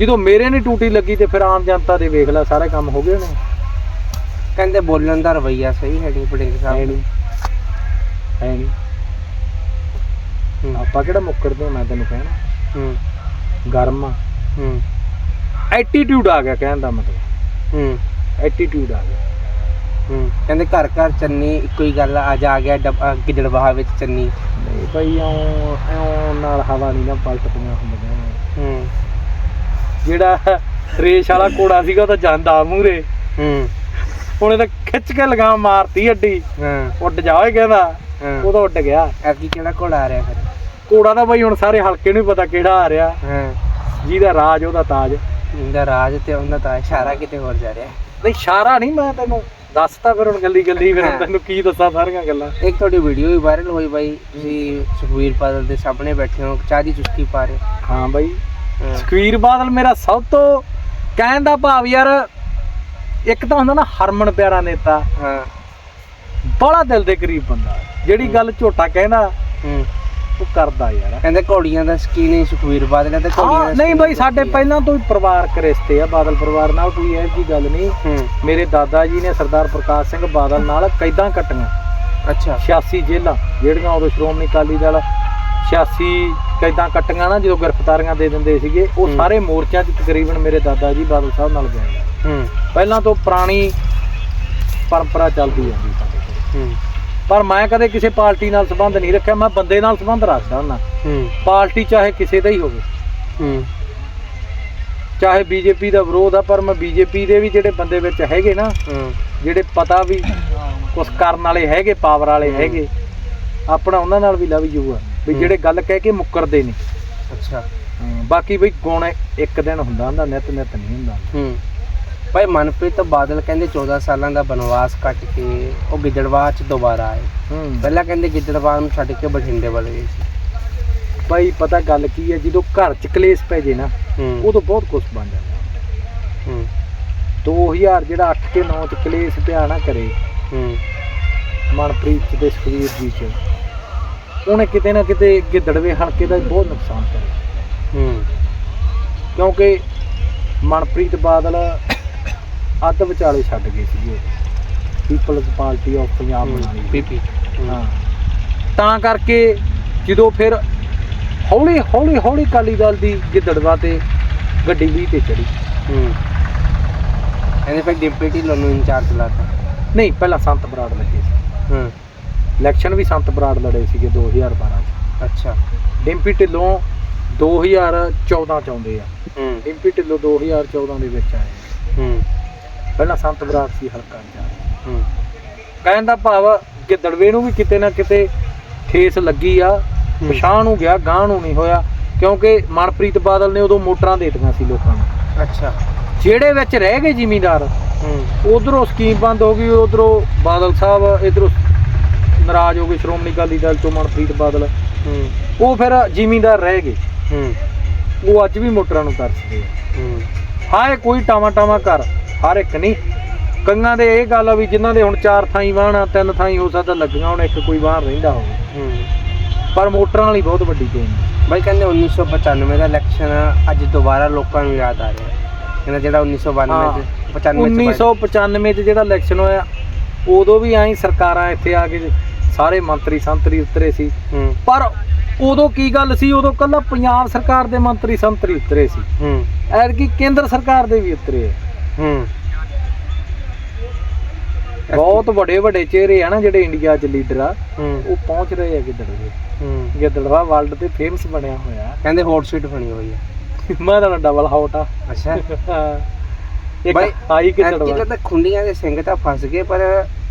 ਜਦੋਂ ਮੇਰੇ ਨਹੀਂ ਟੂਟੀ ਲੱਗੀ ਤੇ ਫਿਰ ਆਮ ਜਨਤਾ ਦੇ ਵੇਖ ਲੈ ਸਾਰੇ ਕੰਮ ਹੋ ਗਏ ਨੇ ਕਹਿੰਦੇ ਬੋਲਣ ਦਾ ਰਵਈਆ ਸਹੀ ਹੈ ਸਾਹਿਬ। ਨਹੀਂ ਹੈ ਨਹੀਂ ਹੂੰ। ਆਪਾਂ ਕਿਹੜਾ ਮੁੱਕਰਦੇ ਮੈਂ ਤੈਨੂੰ ਕਹਿਣਾ? ਹੂੰ। ਗਰਮ ਆ। ਹੂੰ। ਐਟੀਟਿਊਡ ਆ ਗਿਆ ਕਹਿਣ ਦਾ ਮਤਲਬ। ਹੂੰ। ਐਟੀਟਿਊਡ ਆ ਗਿਆ। ਹੂੰ। ਕਹਿੰਦੇ ਘਰ ਘਰ ਚੰਨੀ ਇੱਕੋ ਹੀ ਗੱਲ ਆ, ਅੱਜ ਆ ਗਿਆ ਡੱਬਾ ਵਿੱਚ ਚੰਨੀ। ਨਹੀਂ ਭਾਈ ਇਉਂ ਇਉਂ ਨਾਲ ਹਵਾ ਨਹੀਂ ਨਾ ਪਲਟਦੀਆਂ ਹੁੰਦੀਆਂ। ਹੂੰ। ਜਿਹੜਾ ਰੇਸ਼ ਵਾਲਾ ਘੋੜਾ ਸੀਗਾ ਉਹ ਤਾਂ ਜਾਂਦਾ ਮੂਰੇ ਹੂੰ। ਉਹਨੇ ਤਾਂ ਖਿੱਚ ਕੇ ਲਗਾਮ ਮਾਰਤੀ ਅੱਡੀ ਹਾਂ। ਉੱਡ ਜਾ ਓਏ ਕਹਿੰਦਾ। ਹਾਂ। ਉਹ ਤਾਂ ਉੱਡ ਗਿਆ। ਐਤਕੀ ਕਿਹੜਾ ਘੋੜਾ ਆ ਰਿਹਾ ਫਿਰ? ਘੋੜਾ ਤਾਂ ਭਾਈ ਹੁਣ ਸਾਰੇ ਹਲਕੇ ਨੂੰ ਹੀ ਪਤਾ ਕਿਹੜਾ ਆ ਰਿਹਾ। ਹਾਂ। ਜਿਹਦਾ ਰਾਜ ਉਹਦਾ ਤਾਜ। ਇਹਦਾ ਰਾਜ ਤੇ ਉਹਨਾਂ ਦਾ ਇਸ਼ਾਰਾ ਕਿਤੇ ਹੋਰ ਜਾ ਰਿਹਾ। ਨਹੀਂ ਇਸ਼ਾਰਾ ਨਹੀਂ ਮੈਂ ਤੈਨੂੰ ਦੱਸਤਾ ਫਿਰ ਹੁਣ ਗੱਲੀ ਗੱਲੀ ਫਿਰ ਹੁਣ। ਤੈਨੂੰ ਕੀ ਦੱਸਾਂ ਸਾਰੀਆਂ ਗੱਲਾਂ। ਇੱਕ ਤੁਹਾਡੀ ਵੀਡੀਓ ਵੀ ਵਾਇਰਲ ਹੋਈ ਬਾਈ ਤੁਸੀਂ ਸੁਖਵੀਰ ਬਾਦਲ ਦੇ ਸਾਹਮਣੇ ਬੈਠੇ ਹੋ ਚਾਹ ਦੀ ਚੁਸਕੀ ਪਾ ਰਹੇ ਹਾਂ। ਬਾਈ ਹਾਂ। ਸੁਖਵੀਰ ਬਾਦਲ ਮੇਰਾ ਸਭ ਤੋਂ ਕਹਿਣ ਦਾ ਭਾਵ ਯਾਰ ਇੱਕ ਤਾਂ ਹੁੰਦਾ ਨਾ ਹਰਮਨ ਪਿਆਰਾ ਨੇਤਾ। ਹਾਂ। ਬੜਾ ਦਿਲ ਦੇ ਕਰੀਬ ਬੰਦਾ। ਜਿਹੜੀ ਗੱਲ ਝੋਟਾ ਕਹਿੰਦਾ ਹੂੰ। ਉਹ ਕਰਦਾ ਯਾਰ। ਕਹਿੰਦੇ ਘੋੜੀਆਂ ਦਾ ਸ਼ਕੀਨ ਹੀ ਸੁਖਵੀਰ ਬਾਦਲ ਹੈ ਤੇ ਘੋੜੀਆਂ ਹਾਂ ਦਾ ਨਹੀਂ ਸ਼ੌਕੀਨ ਬਾਈ ਸਾਡੇ। ਪਹਿਲਾਂ ਤੋਂ ਹੀ ਪਰਿਵਾਰਕ ਰਿਸ਼ਤੇ ਆ ਬਾਦਲ ਪਰਿਵਾਰ ਨਾਲ ਕੋਈ ਇਹੋ ਜਿਹੀ ਗੱਲ ਨਹੀਂ। ਹੂੰ। ਮੇਰੇ ਦਾਦਾ ਜੀ ਨੇ ਸਰਦਾਰ ਪ੍ਰਕਾਸ਼ ਸਿੰਘ ਬਾਦਲ ਨਾਲ ਕੈਦਾਂ ਕੱਟੀਆਂ। ਅੱਛਾ। 86 ਜੇਲਾਂ ਜਿਹੜੀਆਂ ਉਦੋਂ ਸ਼੍ਰੋਮਣੀ ਅਕਾਲੀ ਦਲ 86 ਕੈਦਾਂ ਕੱਟੀਆਂ ਨਾ ਜਦੋਂ ਗ੍ਰਿਫਤਾਰੀਆਂ ਦੇ ਦਿੰਦੇ ਸੀਗੇ ਉਹ ਹੂੰ। ਸਾਰੇ ਮੋਰਚਿਆਂ 'ਚ ਤਕਰੀਬਨ ਮੇਰੇ ਦਾਦਾ ਜੀ ਬਾਦਲ ਸਾਹਿਬ ਨਾਲ ਗਏ। ਆ। ਹੂੰ। ਪਹਿਲਾਂ ਤੋਂ ਪੁਰਾਣੀ ਪਰੰਪਰਾ ਚੱਲਦੀ ਆਉਂਦੀ ਸਾਡੇ ਕੋਲ। ਹੂੰ। ਪਰ ਮੈਂ ਕਦੇ ਕਿਸੇ ਪਾਰਟੀ ਨਾਲ ਸੰਬੰਧ ਨਹੀਂ ਰੱਖਿਆ ਮੈਂ ਬੰਦੇ ਨਾਲ ਸੰਬੰਧ ਰੱਖਦਾ ਹੁੰਦਾ। ਹੂੰ। ਪਾਰਟੀ ਚਾਹੇ ਕਿਸੇ ਦਾ ਹੀ ਹੋਵੇ। ਹੂੰ। ਚਾਹੇ ਬੀਜੇਪੀ ਦਾ ਵਿਰੋਧ ਆ ਪਰ ਮੈਂ ਬੀਜੇਪੀ ਦੇ ਵੀ ਜਿਹੜੇ ਬੰਦੇ ਵਿੱਚ ਹੈਗੇ ਨਾ ਹੂੰ। ਜਿਹੜੇ ਪਤਾ ਵੀ ਕੁਛ ਕਰਨ ਵਾਲੇ ਹੈਗੇ ਪਾਵਰ ਵਾਲੇ। ਹੈਗੇ ਆਪਣਾ ਉਹਨਾਂ ਨਾਲ ਵੀ ਲਵ ਯੂ ਆ ਵੀ। ਜਿਹੜੇ ਗੱਲ ਕਹਿ ਕੇ ਮੁੱਕਰਦੇ ਨੇ। ਅੱਛਾ। ਬਾਕੀ ਬਈ ਗੁਣ ਇੱਕ ਦਿਨ ਹੁੰਦਾ ਹੁੰਦਾ ਨਿਤ ਨਿਤ ਨਹੀਂ ਹੁੰਦਾ। ਹੂੰ। ਭਾਈ ਮਨਪ੍ਰੀਤ ਬਾਦਲ ਕਹਿੰਦੇ 14 ਸਾਲਾਂ ਦਾ ਬਨਵਾਸ ਕੱਟ ਕੇ ਉਹ ਗਿੱਦੜਵਾਹ ਚ ਦੁਬਾਰਾ ਆਏ। ਹੂੰ। ਪਹਿਲਾਂ ਕਹਿੰਦੇ ਗਿੱਦੜਵਾਹ ਨੂੰ ਛੱਡ ਕੇ ਬਠਿੰਡੇ ਵੱਲ ਗਏ ਸੀ। ਬਾਈ ਪਤਾ ਗੱਲ ਕੀ ਹੈ ਜਦੋਂ ਘਰ ਚ ਕਲੇਸ਼ ਪੈ ਜੇ ਨਾ ਹੂੰ। ਉਦੋਂ ਬਹੁਤ ਕੁਝ ਬਣ ਜਾਂਦਾ। ਹੂੰ। 2000 ਜਿਹੜਾ 8 ਤੇ 9 ਚ ਕਲੇਸ਼ ਪਿਆ ਨਾ ਕਰੇ ਹੂੰ। ਮਨਪ੍ਰੀਤ ਤੇ ਸੁਖਵੀਰ ਜੀ ਚ ਉਹਨੇ ਕਿਤੇ ਨਾ ਕਿਤੇ ਗਿੱਦੜਵੇ ਹਲਕੇ ਦਾ ਬਹੁਤ ਨੁਕਸਾਨ ਕਰਿਆ। ਹੂੰ। ਕਿਉਂਕਿ ਮਨਪ੍ਰੀਤ ਬਾਦਲ ਅੱਧ ਵਿਚਾਲੇ ਛੱਡ ਗਏ ਸੀਗੇ। ਪੀਪਲਜ਼ ਪਾਰਟੀ ਆਫ ਪੰਜਾਬ ਬਣਾ ਲਈ ਪੀਪੀ ਹਾਂ। ਤਾਂ ਕਰਕੇ ਜਦੋਂ ਫਿਰ ਹੌਲੀ ਹੌਲੀ ਹੌਲੀ ਕਾਲੀ ਦਲ ਦੀ ਗਿੱਦੜਵਾ ਤੇ ਗੱਡੀ ਵੀ ਤੇ ਚੜੀ ਹੂੰ। ਇਹਨੇ ਫਿਰ ਡਿਪਟੀ ਢਿੱਲੋਂ ਨੂੰ ਇੰਚਾਰਜ ਲਾਤਾ। ਨਹੀਂ ਪਹਿਲਾਂ ਸੰਤ ਬਰਾੜ ਲੱਗੇ ਸੀ। ਹੂੰ। ਇਲੈਕਸ਼ਨ ਵੀ ਸੰਤ ਬਰਾੜ ਲੜੇ ਸੀਗੇ 2012 ਚ। ਅੱਛਾ। ਡਿੰਪੀ ਢਿੱਲੋਂ 2014 ਚ ਆਉਂਦੇ ਆ। ਹੂੰ। ਡਿੰਪੀ ਢਿੱਲੋਂ 2014 ਦੇ ਵਿੱਚ ਆਏ ਪਹਿਲਾਂ ਸੰਤ ਬਰਾੜ ਸੀ ਹਲਕਾ ਇੰਚਾਰਜ ਹੂੰ। ਕਹਿਣ ਦਾ ਭਾਵ ਗਿੱਦੜਵੇ ਨੂੰ ਵੀ ਕਿਤੇ ਨਾ ਕਿਤੇ ਠੇਸ ਲੱਗੀ ਆ। ਪਛਾਣ ਨੂੰ ਗਿਆ ਗਾਂ ਨੂੰ ਨਹੀਂ ਹੋਇਆ ਕਿਉਂਕਿ ਮਨਪ੍ਰੀਤ ਬਾਦਲ ਨੇ ਉਦੋਂ ਮੋਟਰਾਂ ਦੇ ਦਿੱਤੀਆਂ ਸੀ ਲੋਕਾਂ ਨੂੰ। ਅੱਛਾ। ਜਿਹੜੇ ਵਿੱਚ ਰਹਿ ਗਏ ਜ਼ਿਮੀਂਦਾਰ ਹੂੰ। ਉਧਰੋਂ ਸਕੀਮ ਬੰਦ ਹੋ ਗਈ ਉਧਰੋਂ ਬਾਦਲ ਸਾਹਿਬ ਇਧਰੋਂ ਨਾਰਾਜ਼ ਹੋ ਗਏ ਸ਼੍ਰੋਮਣੀ ਅਕਾਲੀ ਦਲ ਤੋਂ ਮਨਪ੍ਰੀਤ ਬਾਦਲ। ਹੂੰ। ਉਹ ਫਿਰ ਜ਼ਿਮੀਂਦਾਰ ਰਹਿ ਗਏ। ਹੂੰ। ਉਹ ਅੱਜ ਵੀ ਮੋਟਰਾਂ ਨੂੰ ਤਰਸਦੇ ਆ। ਹੂੰ। ਹਾਂ ਇਹ ਕੋਈ ਟਾਵਾ ਟਾਵਾ ਕਰ। ਹਰ ਇੱਕ ਨਹੀਂ। ਕੰਗਾਂ ਦੇ ਇਹ ਗੱਲ ਆ ਵੀ ਜਿਨ੍ਹਾਂ ਦੇ ਹੁਣ ਚਾਰ ਥਾਈ ਵਾਹਣ ਤਿੰਨ ਥਾਈ ਹੋ ਸਕਦਾ ਲੱਗੀਆਂ ਹੁਣ ਇੱਕ ਕੋਈ ਵਾਹਣ ਰਹਿੰਦਾ ਹੋਵੇ। ਹੂੰ। ਪਰ ਮੋਟਰਾਂ ਵਾਲੀ ਬਹੁਤ ਵੱਡੀ ਹੈ। ਬਾਈ ਕਹਿੰਦੇ 1995 ਦਾ ਇਲੈਕਸ਼ਨ ਅੱਜ ਦੁਬਾਰਾ ਲੋਕਾਂ ਨੂੰ ਯਾਦ ਆ ਰਿਹਾ। ਕਹਿੰਦਾ ਜਿਹੜਾ 1992 ਚ 95 ਚ 1995 ਚ ਜਿਹੜਾ ਇਲੈਕਸ਼ਨ ਹੋਇਆ ਉਦੋਂ ਵੀ ਐਂ ਸਰਕਾਰਾਂ ਇੱਥੇ ਆ ਕੇ ਸਾਰੇ ਮੰਤਰੀ ਸੰਤਰੀ ਉਤਰੇ ਸੀ। ਪਰ ਉਦੋਂ ਕੀ ਗੱਲ ਸੀ? ਉਦੋਂ ਕੱਲਾ ਪੰਜਾਬ ਸਰਕਾਰ ਦੇ ਮੰਤਰੀ ਸੰਤਰੀ ਉਤਰੇ ਸੀ। ਹੂੰ। ਐਤਕੀ ਕੇਂਦਰ ਸਰਕਾਰ ਦੇ ਵੀ ਉਤਰੇ ਆ। ਹੂੰ। ਬਹੁਤ ਵੱਡੇ ਵੱਡੇ ਚਿਹਰੇ ਆ ਨਾ ਜਿਹੜੇ ਇੰਡੀਆ 'ਚ ਲੀਡਰ ਆ ਉਹ ਪਹੁੰਚ ਰਹੇ ਆ ਗਿੱਦੜਵੇ ਹੂੰ। ਗਿੱਦੜਵਾ ਵਰਲਡ ਤੇ ਫੇਮਸ ਬਣਿਆ ਹੋਇਆ। ਕਹਿੰਦੇ ਹੌਟ ਸੀਟ ਬਣੀ ਹੋਈ ਹੈ ਮੈਂ ਤਾਂ ਡਬਲ ਹੌਟ ਆ। ਅੱਛਾ। ਇੱਕ ਐਤਕੀ ਗਿੱਦੜਵਾ। ਤਾਂ ਖੁੰਡੀਆਂ ਦੇ ਸਿੰਘ ਤਾਂ ਫਸ ਗਏ ਪਰ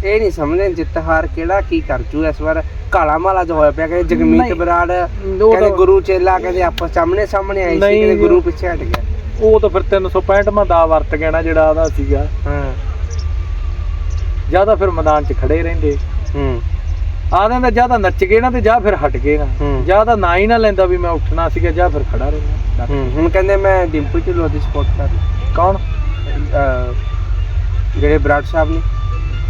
ਇਹ ਨਹੀਂ ਸਮਝਦੇ ਜਿੱਤ ਹਾਰ ਕਿਹੜਾ ਕੀ ਕਰ ਜੂ ਇਸ ਵਾਰ। ਕਾਲਾ ਮਾਲਾ ਜੋ ਹੋਇਆ ਪਿਆ ਕਹਿੰਦੇ ਜਗਮੀਤ। ਬਰਾੜ ਕਹਿੰਦੇ ਗੁਰੂ ਚੇਲਾ ਕਹਿੰਦੇ ਆਪਸ ਸਾਹਮਣੇ ਸਾਹਮਣੇ ਆਏ ਸੀ ਕਹਿੰਦੇ। ਗੁਰੂ ਪਿੱਛੇ ਹਟ ਗਿਆ। ਉਹ ਤਾਂ ਫਿਰ 365 ਮਾ ਦਾ ਵਰਤ ਗਿਆ ਨਾ ਜਿਹੜਾ ਉਹਦਾ ਸੀਗਾ। ਹਾਂ। ਜ਼ਿਆਦਾ ਫਿਰ ਮੈਦਾਨ 'ਚ ਖੜੇ ਰਹਿੰਦੇ। ਹੂੰ। ਆਦਿਆਂ ਦਾ ਜ਼ਿਆਦਾ ਨੱਚ ਗਏ ਨਾ ਤੇ ਜਾਂ ਫਿਰ ਹਟ ਗਏ ਨਾ। ਜ਼ਿਆਦਾ ਨਾ ਹੀ ਨਾ ਲੈਂਦਾ ਵੀ ਮੈਂ ਉੱਠਣਾ ਸੀਗਾ ਜਾਂ ਫਿਰ ਖੜਾ ਰਹਿੰਦਾ ਹੂੰ ਹੁਣ ਕਹਿੰਦੇ ਮੈਂ ਡਿੰਪਲ ਢਿੱਲੋਂ ਦੀ ਸਪੋਰਟ ਕਰ। ਕੌਣ? ਜਿਹੜੇ ਬਰਾੜ ਸਾਹਿਬ ਨੇ।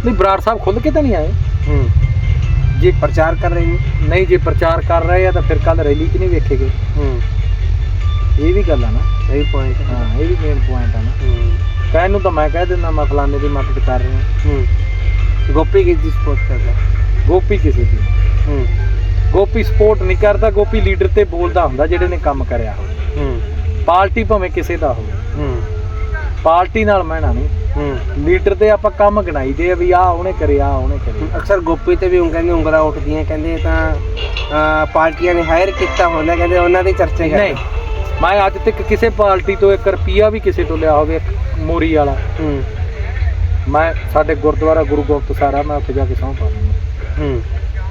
ਨਹੀਂ ਬਰਾੜ ਸਾਹਿਬ ਖੁੱਲ ਕੇ ਤਾਂ ਨਹੀਂ ਆਏ। ਹੂੰ। ਜੇ ਪ੍ਰਚਾਰ ਕਰ ਰਹੇ ਨੇ। ਨਹੀਂ ਜੇ ਪ੍ਰਚਾਰ ਕਰ ਰਹੇ ਆ ਤਾਂ ਫਿਰ ਕੱਲ ਰੈਲੀ 'ਚ ਨਹੀਂ ਵੇਖੇ ਗਏ। ਹੂੰ। ਇਹ ਵੀ ਗੱਲ ਆ ਨਾ। ਸਹੀ ਪੁਆਇੰਟ ਹਾਂ। ਇਹ ਵੀ ਮੇਨ ਪੁਆਇੰਟ ਆ ਨਾ। ਹੂੰ। ਕਹਿਣ ਨੂੰ ਤਾਂ ਮੈਂ ਕਹਿ ਦਿੰਦਾ ਮੈਂ ਫਲਾਣੇ ਦੀ ਮਦਦ ਕਰ ਰਿਹਾ। ਹੂੰ। ਗੋਪੀ ਕਿਸ ਦੀ ਸਪੋਰਟ ਕਰਦਾ? ਗੋਪੀ ਕਿਸੇ ਦੀ ਹੂੰ। ਗੋਪੀ ਸਪੋਰਟ ਨਹੀਂ ਕਰਦਾ ਗੋਪੀ ਲੀਡਰ ਤੇ ਬੋਲਦਾ ਹੁੰਦਾ ਜਿਹੜੇ ਨੇ ਕੰਮ ਕਰਿਆ ਹੋਵੇ। ਹੂੰ। ਪਾਰਟੀ ਭਾਵੇਂ ਕਿਸੇ ਦਾ ਹੋਵੇ। ਹੂੰ। ਪਾਰਟੀ ਨਾਲ ਮੈਣਾ ਨਹੀਂ। ਹੂੰ। ਲੀਡਰ ਤੇ ਆਪਾਂ ਕੰਮ ਗਣਾਈਦੇ ਆ ਵੀ ਆ ਉਹਨੇ ਕਰਿਆ ਉਹਨੇ ਕਰਿਆ ਅਕਸਰ ਗੋਪੀ ਤੇ ਵੀ ਉਹ ਕਹਿੰਦੇ ਉਂਗਲਾਂ ਉੱਠਦੀਆਂ ਕਹਿੰਦੇ ਤਾਂ ਪਾਰਟੀਆਂ ਨੇ ਹਾਇਰ ਕੀਤਾ ਹੁੰਦਾ ਕਹਿੰਦੇ ਉਹਨਾਂ ਦੀ ਚਰਚਾ ਹੀ ਨਹੀਂ। ਮੈਂ ਅੱਜ ਤੱਕ ਕਿਸੇ ਪਾਰਟੀ ਤੋਂ 1 ਰੁਪਿਆ ਵੀ ਕਿਸੇ ਤੋਂ ਲਿਆ ਹੋਵੇ ਮੋਰੀ ਵਾਲਾ। ਹੂੰ। ਮੈਂ ਸਾਡੇ ਗੁਰਦੁਆਰਾ ਗੁਰੂ ਗੋਬਿੰਦ ਸਾਰਾ ਮੈਂ ਉੱਥੇ ਜਾ ਕੇ ਸਹੁੰ ਪਾ ਦੂੰਗਾ ਹੂੰ।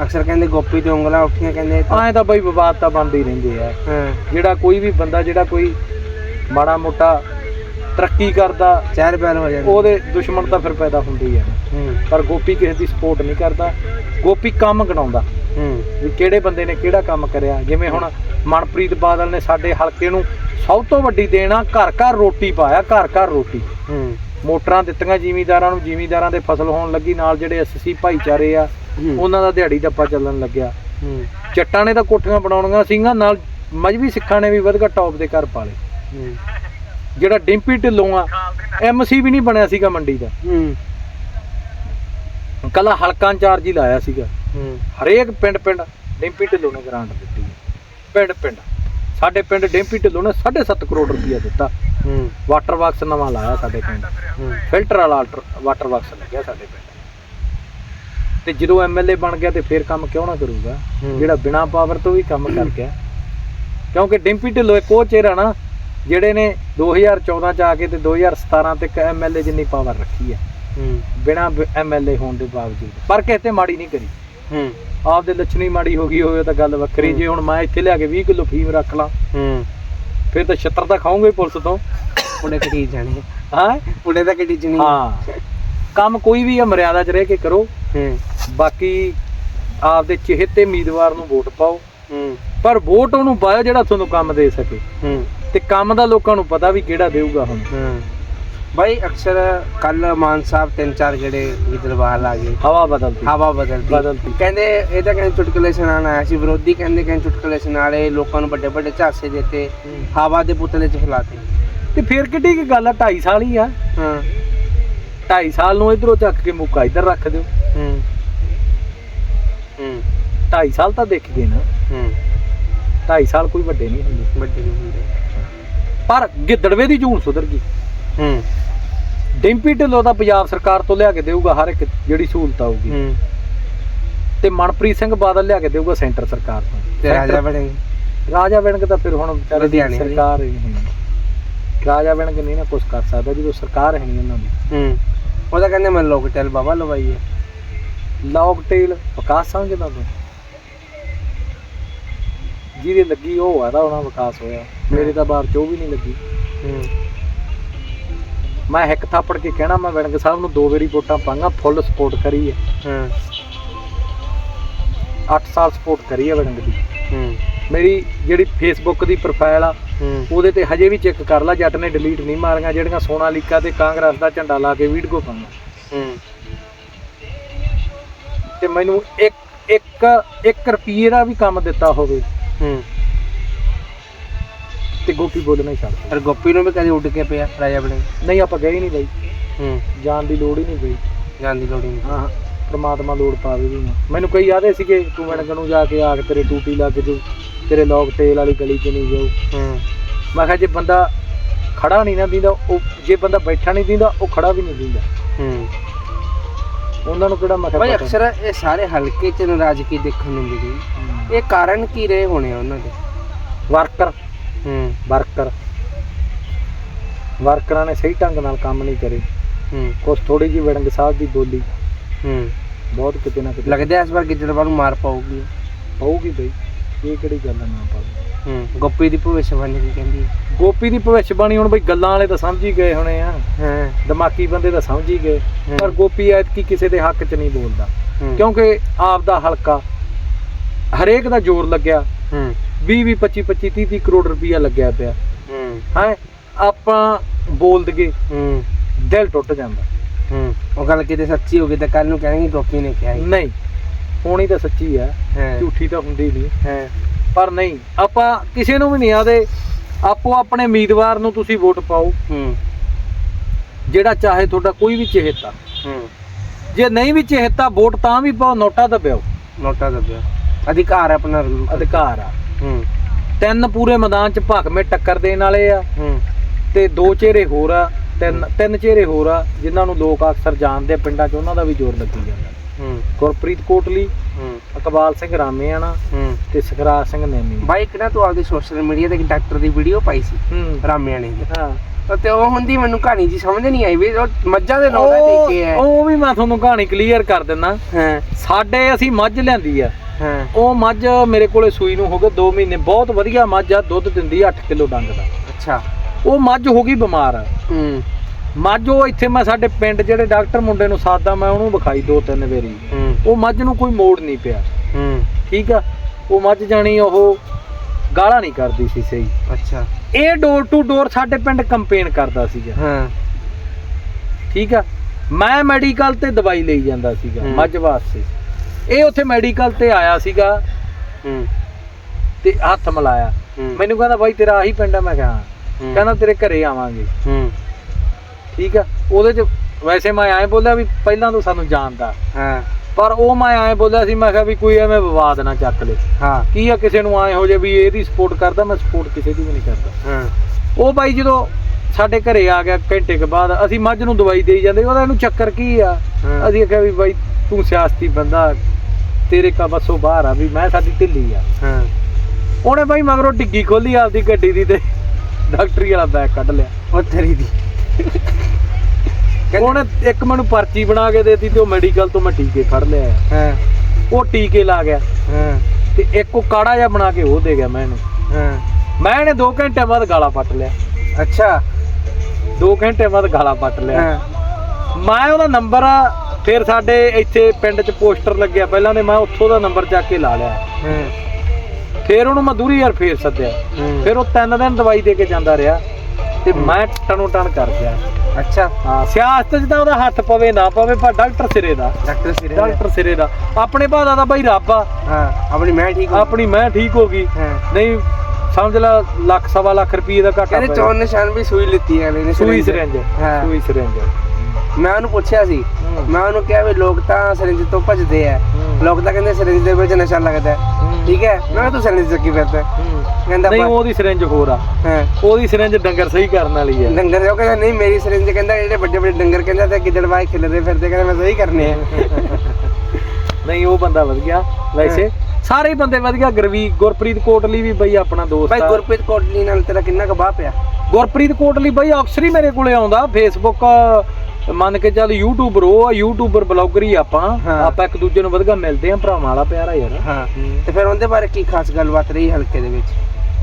ਅਕਸਰ ਕਹਿੰਦੇ ਗੋਪੀ ਤੇ ਉਂਗਲਾਂ ਉੱਠੀਆਂ ਕਹਿੰਦੇ ਐਂ ਤਾਂ ਬਈ ਵਿਵਾਦ ਤਾਂ ਬਣਦੇ ਹੀ ਰਹਿੰਦੇ ਆ। ਹਾਂ। ਜਿਹੜਾ ਕੋਈ ਵੀ ਬੰਦਾ ਜਿਹੜਾ ਕੋਈ ਮਾੜਾ ਮੋਟਾ ਤਰੱਕੀ ਕਰਦਾ ਚਾਰ ਪੈਰ ਹੋ ਜਾਂਦੇ। ਉਹਦੇ ਦੁਸ਼ਮਣ ਤਾਂ ਫਿਰ ਪੈਦਾ ਹੁੰਦੇ ਆ। ਪਰ ਗੋਪੀ ਕਿਸੇ ਦੀ ਸਪੋਰਟ ਨਹੀਂ ਕਰਦਾ ਗੋਪੀ ਕੰਮ ਗਣਾਉਂਦਾ ਕਿਹੜੇ ਬੰਦੇ ਨੇ ਕਿਹੜਾ ਕੰਮ ਕਰਿਆ? ਜਿਵੇਂ ਹੁਣ ਮਨਪ੍ਰੀਤ ਬਾਦਲ ਨੇ ਸਾਡੇ ਹਲਕੇ ਨੂੰ ਸਭ ਤੋਂ ਵੱਡੀ ਦੇਣਾ ਘਰ ਘਰ ਰੋਟੀ ਪਾਇਆ ਘਰ ਘਰ ਰੋਟੀ। ਹੂੰ। ਮੋਟਰਾਂ ਦਿੱਤੀਆਂ ਜ਼ਿਮੀਂਦਾਰਾਂ ਨੂੰ ਜ਼ਿਮੀਂਦਾਰਾਂ ਦੇ ਫਸਲ ਹੋਣ ਲੱਗੀ ਨਾਲ ਜਿਹੜੇ ਐਸਸੀ ਭਾਈਚਾਰੇ ਆ ਉਹਨਾਂ ਦਾ ਦਿਹਾੜੀ ਦੱਪਾ ਚੱਲਣ ਲੱਗਿਆ। ਹੂੰ। ਚੱਟਾਂ ਨੇ ਤਾਂ ਕੋਠੀਆਂ ਬਣਾਉਣੀਆਂ ਸੀਗੀਆਂ ਨਾਲ ਮਜਬੀ ਸਿੱਖਾਂ ਨੇ ਵੀ ਵਧਗਾ ਟੌਪ ਦੇ ਘਰ ਪਾਲੇ। ਹੂੰ। ਜਿਹੜਾ ਡਿੰਪੀ ਢਿੱਲੋਂ ਆ ਐਮਸੀ ਵੀ ਨਹੀਂ ਬਣਿਆ ਸੀਗਾ ਮੰਡੀ ਦਾ। ਹੂੰ। ਕੱਲਾ ਹਲਕਾ ਇੰਚਾਰਜ ਹੀ ਲਾਇਆ ਸੀਗਾ। ਹੂੰ। ਹਰੇਕ ਪਿੰਡ ਪਿੰਡ ਡਿੰਪੀ ਢਿੱਲੋਂ ਨੇ ਗ੍ਰਾਂਟ ਦਿੱਤੀ ਹੈ। ਪਿੰਡ ਪਿੰਡ। ਸਾਡੇ ਪਿੰਡ ਡਿੰਪੀ ਢਿੱਲੋਂ ਨੇ 7.5 ਕਰੋੜ ਰੁਪਇਆ ਦਿੱਤਾ। ਹੂੰ। ਵਾਟਰ ਬਾਕਸ ਨਵਾਂ ਲਾਇਆ ਸਾਡੇ ਪਿੰਡ। ਹੂੰ। ਫਿਲਟਰ ਵਾਲਾ ਵਾਟਰ ਬਾਕਸ ਲੱਗਿਆ ਸਾਡੇ ਪਿੰਡ। ਤੇ ਜਦੋਂ ਐਮਐਲਏ ਬਣ ਗਿਆ ਤੇ ਫਿਰ ਕੰਮ ਕਿਉਂ ਨਾ ਕਰੂਗਾ। ਜਿਹੜਾ ਬਿਨਾ ਪਾਵਰ ਤੋਂ ਵੀ ਕੰਮ ਕਰ ਗਿਆ। ਕਿਉਂਕਿ ਡਿੰਪੀ ਢਿੱਲੋਂ ਇੱਕ ਉਹ ਚਿਹਰਾ ਨਾ ਜਿਹੜੇ ਨੇ 2014 ਚ ਆ ਕੇ ਤੇ 2017 ਤੱਕ ਐਮਐਲਏ ਜਿੰਨੀ ਪਾਵਰ ਰੱਖੀ ਹੈ। ਹੂੰ। ਬਿਨਾ ਐਮਐਲਏ ਹੋਣ ਦੇ ਬਾਵਜੂਦ। ਪਰ ਕਿਸੇ ਤੇ ਮਾੜੀ ਨਹੀਂ ਕਰੀ। ਹੂੰ। ਆਪਦੇ ਲੱਛਣੀ ਮਾੜੀ ਹੋ ਗਈ ਹੋਵੇ ਤਾਂ ਗੱਲ ਵੱਖਰੀ। ਜੇ ਹੁਣ ਮੈਂ ਇੱਥੇ ਲਿਆ ਕੇ 20 ਕਿਲੋ ਫੀਮ ਰੱਖ ਲਾਂ ਹੂੰ। ਫਿਰ ਤਾਂ 76 ਤਾਂ ਖਾਉਂਗੇ ਪੁਲਿਸ ਤੋਂ। ਪੁੜੇ ਕਟੀ ਜਾਣੇ ਹਾਂ? ਪੁੜੇ ਤਾਂ ਕਟੀ ਜਣੀ ਹਾਂ। ਕੰਮ ਕੋਈ ਵੀ ਆ ਮਰਿਆਦਾ 'ਚ ਰਹਿ ਕੇ ਕਰੋ। ਹੂੰ। ਬਾਕੀ ਆਪਦੇ ਚਿਹਤੇ ਉਮੀਦਵਾਰ ਨੂੰ ਵੋਟ ਪਾਓ। ਹੂੰ। ਪਰ ਵੋਟ ਉਹਨੂੰ ਪਾਓ ਜਿਹੜਾ ਤੁਹਾਨੂੰ ਕੰਮ ਦੇ ਸਕੇ। ਹੂੰ। ਤੇ ਕੰਮ ਦਾ ਲੋਕਾਂ ਨੂੰ ਪਤਾ ਵੀ ਕਿਹੜਾ ਦੇਊਗਾ ਹੁਣ। ਹੂੰ। ਬਾਈ ਅਕਸਰ ਕੱਲ ਮਾਨ ਸਾਹਿਬ ਤਿੰਨ ਚਾਰ ਜਿਹੜੇ ਗਿੱਦੜਬਾਹਲ ਆ ਗਏ। ਹਵਾ ਬਦਲਦੀ। ਹਵਾ ਬਦਲਦੀ। ਬਦਲਦੀ। ਕਹਿੰਦੇ ਇਹ ਤਾਂ ਕਹਿੰਦੇ ਚੁਟਕਲੇ ਸੁਣਾਉਣ ਆਇਆ ਸੀ ਵਿਰੋਧੀ ਕਹਿੰਦੇ ਕਹਿੰਦੇ ਚੁਟਕਲੇ ਸੁਣਾਲੇ ਲੋਕਾਂ ਨੂੰ ਵੱਡੇ ਵੱਡੇ ਝਾਸੇ ਦਿੱਤੇ ਹਵਾ ਦੇ ਪੁਤਲੇ ਚ ਫਲਾਤੇ। ਤੇ ਫਿਰ ਕਿੱਡੀ ਕੀ ਗੱਲ ਆ 2.5 ਸਾਲ ਹੀ ਆ। ਹਾਂ। 2.5 ਸਾਲ ਨੂੰ ਇਧਰੋਂ ਚੱਕ ਕੇ ਮੁੱਕਾ ਇੱਧਰ ਰੱਖ ਦਿਓ। ਹੂੰ। ਹੂੰ। 2.5 ਸਾਲ ਤਾਂ ਦੇਖ ਗਏ ਨਾ। ਹੂੰ। 2.5 ਸਾਲ ਕੋਈ ਵੱਡੇ ਨਹੀਂ ਹੁੰਦੇ। ਵੱਡੇ ਨਹੀਂ ਹੁੰਦੇ। ਪਰ ਗਿੱਦੜਵੇ ਦੀ ਝੂਣ ਸੁਧਰ ਗਈ। ਹੂੰ। ਡਿੰਪੀ ਢਿੱਲੋਂ ਦਾ ਪੰਜਾਬ ਸਰਕਾਰ ਤੋਂ ਲਿਆ ਕੇ ਦੇਊਗਾ ਹਰ ਇੱਕ ਜਿਹੜੀ ਸਹੂਲਤ ਆਊਗੀ। ਹੂੰ। ਤੇ ਮਨਪ੍ਰੀਤ ਸਿੰਘ ਬਾਦਲ ਲਿਆ ਕੇ ਦੇਊਗਾ ਸੈਂਟਰ ਸਰਕਾਰ ਤੋਂ। ਤੇ ਰਾਜਾ ਬਣੇਗੇ ਰਾਜਾ ਵਿਣਗ ਤਾਂ ਫਿਰ ਹੁਣ ਵਿਚਾਰੇ ਦੀ ਲੁਧਿਆਣੇ। ਸਰਕਾਰ ਹੀ ਨਹੀਂ। ਰਾਜਾ ਵਿਣਗ ਨਹੀਂ ਨਾ ਕੁਝ ਕਰ ਸਕਦਾ ਜਦੋਂ ਸਰਕਾਰ ਹੈ ਨਹੀਂ ਉਹਨਾਂ ਦੀ। ਹੂੰ। ਉਹ ਤਾਂ ਕਹਿੰਦੇ ਮੈਂ ਲੋਕ ਟੈਲ ਬਾਬਾ ਲਵਾਈਏ। ਲੌਕ ਟੇਲ ਵਿਕਾਸ ਸਮਝਦਾ ਤੂੰ? ਜਿਹਦੇ ਲੱਗੀ ਉਹ ਆਦਾ ਉਹਨਾਂ ਵਿਕਾਸ ਹੋਇਆ। ਮੇਰੇ ਤਾਂ ਬਾਹਰ ਚੋ ਵੀ ਨਹੀਂ ਲੱਗੀ। ਹੂੰ। ਮੈਂ ਇੱਕ ਥਾਪੜ ਕੇ ਕਹਿਣਾ ਮੈਂ ਵਿਣਗ ਸਾਹਿਬ ਨੂੰ ਦੋ ਵਾਰੀ ਵੋਟਾਂ ਪਾਂਗਾ ਫੁੱਲ ਸਪੋਰਟ ਕਰੀ ਹੈ। ਹਾਂ 8 ਸਾਲ ਸਪੋਰਟ ਕਰੀ ਹੈ ਵਿਣਗ ਦੀ। ਹੂੰ। ਮੇਰੀ ਜਿਹੜੀ ਫੇਸਬੁੱਕ ਦੀ ਪ੍ਰੋਫਾਈਲ ਆ ਉਹਦੇ ਤੇ ਹਜੇ ਵੀ ਚੈੱਕ ਕਰ ਲੈ ਜੱਟ ਨੇ ਡਿਲੀਟ ਨਹੀਂ ਮਾਰੀਆਂ ਜਿਹੜੀਆਂ ਸੋਨਾ ਲੀਕਾ ਤੇ ਕਾਂਗਰਸ ਦਾ ਝੰਡਾ ਲਾ ਕੇ ਵੀਡੀਓ ਪਾਉਂਦਾ। ਹੂੰ। ਤੇ ਮੈਨੂੰ ਇੱਕ ਇੱਕ 1 ਰੁਪਈਏ ਦਾ ਵੀ ਕੰਮ ਦਿੱਤਾ ਹੋਵੇ। ਹੂੰ। ਤੇ ਗੋਪੀ ਬੋਲਣਾ ਹੀ ਛੱਡ ਦੇ। ਪਰ ਗੋਪੀ ਨੂੰ ਵੀ ਕਦੇ ਉੱਡ ਕੇ ਪਿਆ ਰਾਜਾ ਬਣੇ ਨਹੀਂ ਆਪਾਂ ਗਏ ਹੀ ਨਹੀਂ ਬਈ। ਹੂੰ। ਜਾਣ ਦੀ ਲੋੜ ਹੀ ਨਹੀਂ ਪਈ ਜਾਣ ਦੀ ਲੋੜ ਹੀ ਨਹੀਂ। ਹਾਂ ਹਾਂ ਪ੍ਰਮਾਤਮਾ ਲੋੜ ਪਾਵੇ ਵੀ ਨਾ। ਮੈਨੂੰ ਕਈ ਆਦੇ ਸੀਗੇ ਤੂੰ ਵਣਗ ਨੂੰ ਜਾ ਕੇ ਆਖ ਤੇਰੇ ਟੂਟੀ ਲੱਗ ਜੂ ਤੇਰੇ ਲੋਕ ਤੇਲ ਵਾਲੀ ਗਲੀ 'ਚ ਨਹੀਂ ਜਾਊ। ਹੂੰ। ਮੈਂ ਕਿਹਾ ਜੇ ਬੰਦਾ ਖੜਾ ਨਹੀਂ ਨਾ ਦਿੰਦਾ ਉਹ ਜੇ ਬੰਦਾ ਬੈਠਾ ਨਹੀਂ ਦਿੰਦਾ ਉਹ ਖੜਾ ਵੀ ਨਹੀਂ ਦਿੰਦਾ। ਹੂੰ। ਉਹਨਾਂ ਨੂੰ ਕਿਹੜਾ ਮੈਂ ਕਿਹਾ ਭਾਈ ਪਤਾ? ਅਕਸਰ ਇਹ ਸਾਰੇ ਹਲਕੇ ਚ ਨਾਰਾਜ਼ਗੀ ਦੇਖਣ ਨੂੰ ਮਿਲੀ। ਹੂੰ। ਇਹ ਕਾਰਨ ਕੀ ਰਹੇ ਹੋਣੇ ਆ ਉਹਨਾਂ ਦੇ? ਵਰਕਰ। ਹੂੰ। ਵਰਕਰ। ਵਰਕਰਾਂ ਨੇ ਸਹੀ ਢੰਗ ਨਾਲ ਕੰਮ ਨਹੀਂ ਕਰੇ। ਹੂੰ। ਕੁਛ ਥੋੜੀ ਜਿਹੀ ਵੜੰਗ ਸਾਹਿਬ ਦੀ ਬੋਲੀ। ਹੂੰ। ਬਹੁਤ ਕਿਤੇ ਨਾ ਕਿਤੇ ਲੱਗਦਾ ਇਸ ਵਾਰ ਗਿੱਦੜਬਾਹ ਨੂੰ ਮਾਰ ਪਾਉਗੀ ਪਊਗੀ ਬਈ। ਇਹ ਕਿਹੜੀ ਗੱਲ ਨਾ ਪਾਵੇ ਹੂੰ। ਗੋਪੀ ਦੀ ਭਵਿੱਖਬਾਣੀ ਕੀ ਕਹਿੰਦੀ ਹੈ? ਗੋਪੀ ਦੀ ਭਵਿੱਖਬਾਣੀ ਹੁਣ ਬਈ ਗੱਲਾਂ ਵਾਲੇ ਤਾਂ ਸਮਝ ਹੀ ਗਏ ਹੋਣੇ ਆ। ਹਾਂ। ਦਿਮਾਗੀ ਬੰਦੇ ਤਾਂ ਸਮਝ ਹੀ ਗਏ। ਹੂੰ। ਪਰ ਗੋਪੀ ਐਤਕੀ ਕਿਸੇ ਦੇ ਹੱਕ 'ਚ ਨਹੀਂ ਬੋਲਦਾ। ਹੂੰ। ਕਿਉਂਕਿ ਆਪ ਦਾ ਹਲਕਾ ਹਰੇਕ ਦਾ ਜ਼ੋਰ ਲੱਗਿਆ। ਹੂੰ। 20 20 25 25 30 30 ਕਰੋੜ ਰੁਪਈਆ ਲੱਗਿਆ ਪਿਆ। ਹੂੰ। ਹੈ? ਆਪਾਂ ਬੋਲ ਦਗੇ ਹੂੰ। ਦਿਲ ਟੁੱਟ ਜਾਂਦਾ। ਹੂੰ। ਉਹ ਗੱਲ ਕਿਤੇ ਸੱਚੀ ਹੋ ਗਈ ਤਾਂ ਕੱਲ ਨੂੰ ਕਹਿਣਗੇ ਗੋਪੀ ਨੇ ਕਿਹਾ ਸੀ। ਨਹੀਂ। ਹੋਣੀ ਤਾਂ ਸੱਚੀ ਆ। ਹਾਂ। ਝੂਠੀ ਤਾਂ ਹੁੰਦੀ ਨਹੀਂ ਹਾਂ। ਪਰ ਨਹੀਂ ਆਪਾਂ ਕਿਸੇ ਨੂੰ ਵੀ ਨਹੀਂ ਆਦੇ। ਆਪੋ ਆਪਣੇ ਉਮੀਦਵਾਰ ਨੂੰ ਤੁਸੀਂ ਵੋਟ ਪਾਓ। ਹੂੰ। ਜਿਹੜਾ ਚਾਹੇ ਤੁਹਾਡਾ ਕੋਈ ਵੀ ਚਹੇਤਾ। ਹੂੰ। ਜੇ ਨਹੀਂ ਵੀ ਚਹੇਤਾ ਵੋਟ ਤਾਂ ਵੀ ਪਾਓ ਨੋਟਾ ਦਬਿਓ ਨੋਟਾ ਦੱਬਿਆ ਅਧਿਕਾਰ ਹੈ ਆਪਣਾ ਰੂਲ ਅਧਿਕਾਰ ਆ। ਹੂੰ। ਤਿੰਨ ਪੂਰੇ ਮੈਦਾਨ 'ਚ ਭਗਵੇਂ ਟੱਕਰ ਦੇਣ ਵਾਲੇ ਆ। ਹੂੰ। ਤੇ ਦੋ ਚਿਹਰੇ ਹੋਰ ਆ ਤਿੰਨ ਤਿੰਨ ਚਿਹਰੇ ਹੋਰ ਆ ਜਿਨ੍ਹਾਂ ਨੂੰ ਲੋਕ ਅਕਸਰ ਜਾਣਦੇ ਆ ਪਿੰਡਾਂ 'ਚ ਉਹਨਾਂ ਦਾ ਵੀ ਜ਼ੋਰ ਲੱਗੀ ਜਾਂਦਾ। ਹੂੰ। ਗੁਰਪ੍ਰੀਤ ਕੋਟਲੀ ਹੂੰ। ਇਕਬਾਲ ਸਿੰਘ ਰਾਮੇਆਣਾ ਹੂੰ। ਤੇ ਸਖਰਾਜ ਸਿੰਘ ਨੈਮੀ। ਬਾਈ ਨਾ ਤੂੰ ਆਪਦੀ ਸੋਸ਼ਲ ਮੀਡੀਆ ਤੇ ਇੱਕ ਡਾਕਟਰ ਦੀ ਵੀਡੀਓ ਪਾਈ ਸੀ ਹੂੰ। ਰਾਮਿਆਣੇ ਦੀ। ਹਾਂ। ਤੇ ਉਹ ਹੁੰਦੀ ਮੈਨੂੰ ਕਹਾਣੀ ਜੀ ਸਮਝ ਨਹੀਂ ਆਈ ਵੀ ਉਹ ਮੱਝਾਂ ਦੇ ਉਹ ਟੇਕੇ ਹੈ ਉਹ ਵੀ ਮੈਂ ਤੁਹਾਨੂੰ ਕਹਾਣੀ ਕਲੀਅਰ ਕਰ ਦਿੰਦਾ। ਹਾਂ। ਸਾਡੇ ਅਸੀਂ ਮੱਝ ਲੈਂਦੀ ਆ। ਹਾਂ। ਉਹ ਮੱਝ ਮੇਰੇ ਕੋਲੇ ਸੂਈ ਨੂੰ ਹੋ ਗਏ 2 ਮਹੀਨੇ। ਬਹੁਤ ਵਧੀਆ ਮੱਝ ਆ ਦੁੱਧ ਦਿੰਦੀ ਆ 8 ਕਿਲੋ ਡੰਗ ਦਾ। ਅੱਛਾ। ਉਹ ਮੱਝ ਹੋ ਗਈ ਬਿਮਾਰ। ਹੂੰ। ਮੱਝ ਉਹ ਇੱਥੇ ਮੈਂ ਸਾਡੇ ਪਿੰਡ ਜਿਹੜੇ ਡਾਕਟਰ ਮੁੰਡੇ ਨੂੰ ਸਾਦਾ ਮੈਂ ਉਹਨੂੰ ਵਿਖਾਈ ਦੋ ਤਿੰਨ ਵਾਰੀ। ਉਹ ਮੱਝ ਨੂੰ ਕੋਈ ਮੋੜ ਨਹੀਂ ਪਿਆ। ਹੂੰ। ਠੀਕ ਆ? ਉਹ ਮੱਝ ਜਾਣੀ ਉਹ ਗਾਲਾਂ ਨਹੀਂ ਕਰਦੀ ਸੀ ਸਹੀ। ਅੱਛਾ। ਇਹ ਡੋਰ ਟੂ ਡੋਰ ਸਾਡੇ ਪਿੰਡ ਕੰਪੇਨ ਕਰਦਾ ਸੀਗਾ। ਹਾਂ। ਠੀਕ ਆ? ਮੈਂ ਮੈਡੀਕਲ ਤੇ ਦਵਾਈ ਲਈ ਜਾਂਦਾ ਸੀਗਾ। ਮੱਝ ਵਾਸਤੇ। ਇਹ ਉੱਥੇ ਮੈਡੀਕਲ ਤੇ ਆਇਆ ਸੀਗਾ ਹੂੰ। ਤੇ ਹੱਥ ਮਿਲਾਇਆ। ਮੈਨੂੰ ਕਹਿੰਦਾ ਬਾਈ ਤੇਰਾ ਆਹੀ ਪਿੰਡ ਆ। ਮੈਂ ਕਿਹਾ ਹਾਂ। ਕਹਿੰਦਾ ਤੇਰੇ ਘਰੇ ਆਵਾਂਗੇ। ਹੂੰ। ਠੀਕ ਆ? ਉਹਦੇ ਚ ਵੈਸੇ ਮੈਂ ਐਂ ਬੋਲਿਆ ਵੀ ਪਹਿਲਾਂ ਤੋਂ ਸਾਨੂੰ ਜਾਣਦਾ। ਹਾਂ। ਪਰ ਉਹ ਮੈਂ ਐਂ ਬੋਲਿਆ ਸੀ ਮੈਂ ਕਿਹਾ ਵੀ ਕੋਈ ਐਵੇਂ ਵਿਵਾਦ ਨਾ ਚੱਕ ਲੇ। ਹਾਂ। ਕੀ ਆ ਕਿਸੇ ਨੂੰ ਐਂ ਹੋ ਜੇ ਵੀ ਇਹਦੀ ਸਪੋਰਟ ਕਰਦਾ ਮੈਂ ਸਪੋਰਟ ਕਿਸੇ ਦੀ ਵੀ ਨਹੀਂ ਕਰਦਾ। ਹਾਂ। ਉਹ ਬਾਈ ਜਦੋਂ ਸਾਡੇ ਘਰੇ ਆ ਗਿਆ ਘੰਟੇ ਕੁ ਬਾਅਦ ਅਸੀਂ ਮੱਝ ਨੂੰ ਦਵਾਈ ਦੇਈ ਜਾਂਦੇ ਉਹਦਾ ਇਹਨੂੰ ਚੱਕਰ ਕੀ ਆ? ਹਾਂ। ਅਸੀਂ ਕਿਹਾ ਵੀ ਬਾਈ ਤੂੰ ਸਿਆਸਤੀ ਬੰਦਾ ਤੇਰੇ ਕਾ ਬਸੋਂ ਬਾਹਰ ਆ ਵੀ ਮੈਂ ਸਾਡੀ ਢਿੱਲੀ ਆ। ਹਾਂ। ਉਹਨੇ ਬਾਈ ਮਗਰੋਂ ਡਿੱਗੀ ਖੋਲੀ ਆਪਦੀ ਗੱਡੀ ਦੀ ਤੇ ਡਾਕਟਰੀ ਵਾਲਾ ਬੈਗ ਕੱਢ ਲਿਆ। ਉਹ ਤੇਰੀ ਦੀ। ਉਹਨੇ ਇੱਕ ਮੈਨੂੰ ਪਰਚੀ ਬਣਾ ਕੇ ਦੇਤੀ ਤੇ ਉਹ ਮੈਡੀਕਲ ਤੋਂ ਮੈਂ ਟੀਕੇ ਫੜ ਲਿਆ ਹਾਂ। ਉਹ ਟੀਕੇ ਲਾ ਗਿਆ। ਹਾਂ। ਤੇ ਇੱਕ ਉਹ ਕਾੜਾ ਜਿਹਾ ਬਣਾ ਕੇ ਉਹ ਦੇ ਗਿਆ ਮੈਂ ਇਹਨੂੰ। ਹਾਂ। ਮੈਂ ਇਹਨੇ 2 ਘੰਟੇ ਬਾਅਦ ਗਾਲਾਂ ਪੱਟ ਲਿਆ। ਅੱਛਾ। 2 ਘੰਟੇ ਬਾਅਦ ਗਾਲਾਂ ਪੱਟ ਲਿਆ। ਹਾਂ। ਮੈਂ ਉਹਦਾ ਨੰਬਰ ਫਿਰ ਸਾਡੇ ਇੱਥੇ ਪਿੰਡ 'ਚ ਪੋਸਟਰ ਲੱਗਿਆ ਪਹਿਲਾਂ ਤੇ ਮੈਂ ਉੱਥੋਂ ਦਾ ਨੰਬਰ ਚੱਕ ਕੇ ਲਾ ਲਿਆ। ਹਾਂ। ਫਿਰ ਉਹਨੂੰ ਮੈਂ ਦੂਰੀ ਯਾਰ ਫੇਰ ਸੱਦਿਆ। ਫਿਰ ਉਹ ਤਿੰਨ ਦਿਨ ਦਵਾਈ ਦੇ ਕੇ ਜਾਂਦਾ ਰਿਹਾ ਤੇ ਮੈਂ ਟਨੋ ਟਨ ਕਰ ਗਿਆ। ਅੱਛਾ। ਹਾਂ ਸਿਆਸਤ 'ਚ ਤਾਂ ਉਹਦਾ ਹੱਥ ਪਵੇ ਨਾ ਪਵੇ ਪਰ ਡਾਕਟਰ ਸਿਰੇ ਦਾ। ਡਾਕਟਰ ਸਿਰੇ ਡਾਕਟਰ ਸਿਰੇ ਦਾ। ਆਪਣੇ ਭਾਦਾ ਦਾ ਬਾਈ ਰੱਬ ਆ। ਹਾਂ ਆਪਣੀ ਮੈਂ ਠੀਕ ਹਾਂ ਆਪਣੀ ਮੈਂ ਠੀਕ ਹੋ ਗਈ। ਨਹੀਂ ਸਮਝ ਲੈ ਲੱਖ ਸਵਾ ਲੱਖ ਰੁਪਏ ਦਾ ਘਾਟਾ ਕਹਿੰਦੇ ਪੈ ਚੌਨ ਨਿਸ਼ਾਨ ਵੀ ਸੂਈ ਲਿੱਤੀ ਹੈ ਨੇ ਸੂਈ ਸਿਰੰਜ। ਹਾਂ। ਸੂਈ ਸਿਰੰਜ। ਮੈਂ ਉਹਨੂੰ ਪੁੱਛਿਆ ਸੀ। ਮੈਂ ਉਹਨੂੰ ਕਿਹਾ ਵੀ ਲੋਕ ਤਾਂ ਸਿਰਿੰਜ ਤੋਂ ਭੱਜਦੇ ਆ। ਲੋਕ ਤਾਂ ਕਹਿੰਦੇ ਸਿਰਿੰਜ ਦੇ ਵਿੱਚ ਨਸ਼ਾ ਲੱਗਦਾ। ਠੀਕ ਹੈ? ਮੈਂ ਕਿਹਾ ਤੂੰ ਸਿਰਿੰਜ ਚੱਕੀ ਫਿਰਦਾ। ਕਹਿੰਦਾ ਨਹੀਂ ਉਹਦੀ ਸਿਰੰਜ ਹੋਰ ਆ। ਹਾਂ। ਉਹਦੀ ਸਿਰੰਜ ਡੰਗਰ ਸਹੀ ਕਰਨ ਵਾਲੀ ਹੈ ਡੰਗਰ ਉਹ ਕਹਿੰਦਾ ਨਹੀਂ ਮੇਰੀ ਸਿਰਿੰਜ ਕਹਿੰਦਾ ਜਿਹੜੇ ਵੱਡੇ ਵੱਡੇ ਡੰਗਰ ਕਹਿੰਦਾ ਤੇ ਗਿੱਦੜਵਾਈ ਖਿਲਦੇ ਫਿਰਦੇ ਕਹਿੰਦਾ ਮੈਂ ਸਹੀ ਕਰਨੇ ਆ। ਨਹੀਂ ਉਹ ਬੰਦਾ ਵਧੀਆ ਵੈਸੇ। ਸਾਰੇ ਬੰਦੇ ਵਧੀਆ ਗਰਵੀ ਗੁਰਪ੍ਰੀਤ ਕੋਟਲੀ ਵੀ ਬਈ ਆਪਣਾ ਦੋਸਤ ਆ। ਗੁਰਪ੍ਰੀਤ ਕੋਟਲੀ ਨਾਲ ਤੇਰਾ ਕਿੰਨਾ ਕੁ ਬਾਹ ਪਿਆ? ਗੁਰਪ੍ਰੀਤ ਕੋਟਲੀ ਬਈ ਅਕਸਰ ਹੀ ਮੇਰੇ ਕੋਲੇ ਆਉਂਦਾ। ਫੇਸਬੁੱਕ ਮੰਨ ਕੇ ਚੱਲ ਯੂਟਿਊਬਰ ਉਹ ਆ ਯੂਟਿਊਬਰ ਬਲੌਗਰ ਹੀ ਆਪਾਂ। ਹਾਂ। ਆਪਾਂ ਇੱਕ ਦੂਜੇ ਨੂੰ ਵਧੀਆ ਮਿਲਦੇ ਆ ਭਰਾਵਾਂ ਵਾਲਾ ਪਿਆਰਾ ਯਾਰ। ਹਾਂ। ਤੇ ਫਿਰ ਉਹਦੇ ਬਾਰੇ ਕੀ ਖਾਸ ਗੱਲਬਾਤ ਰਹੀ ਹਲਕੇ ਦੇ ਵਿੱਚ?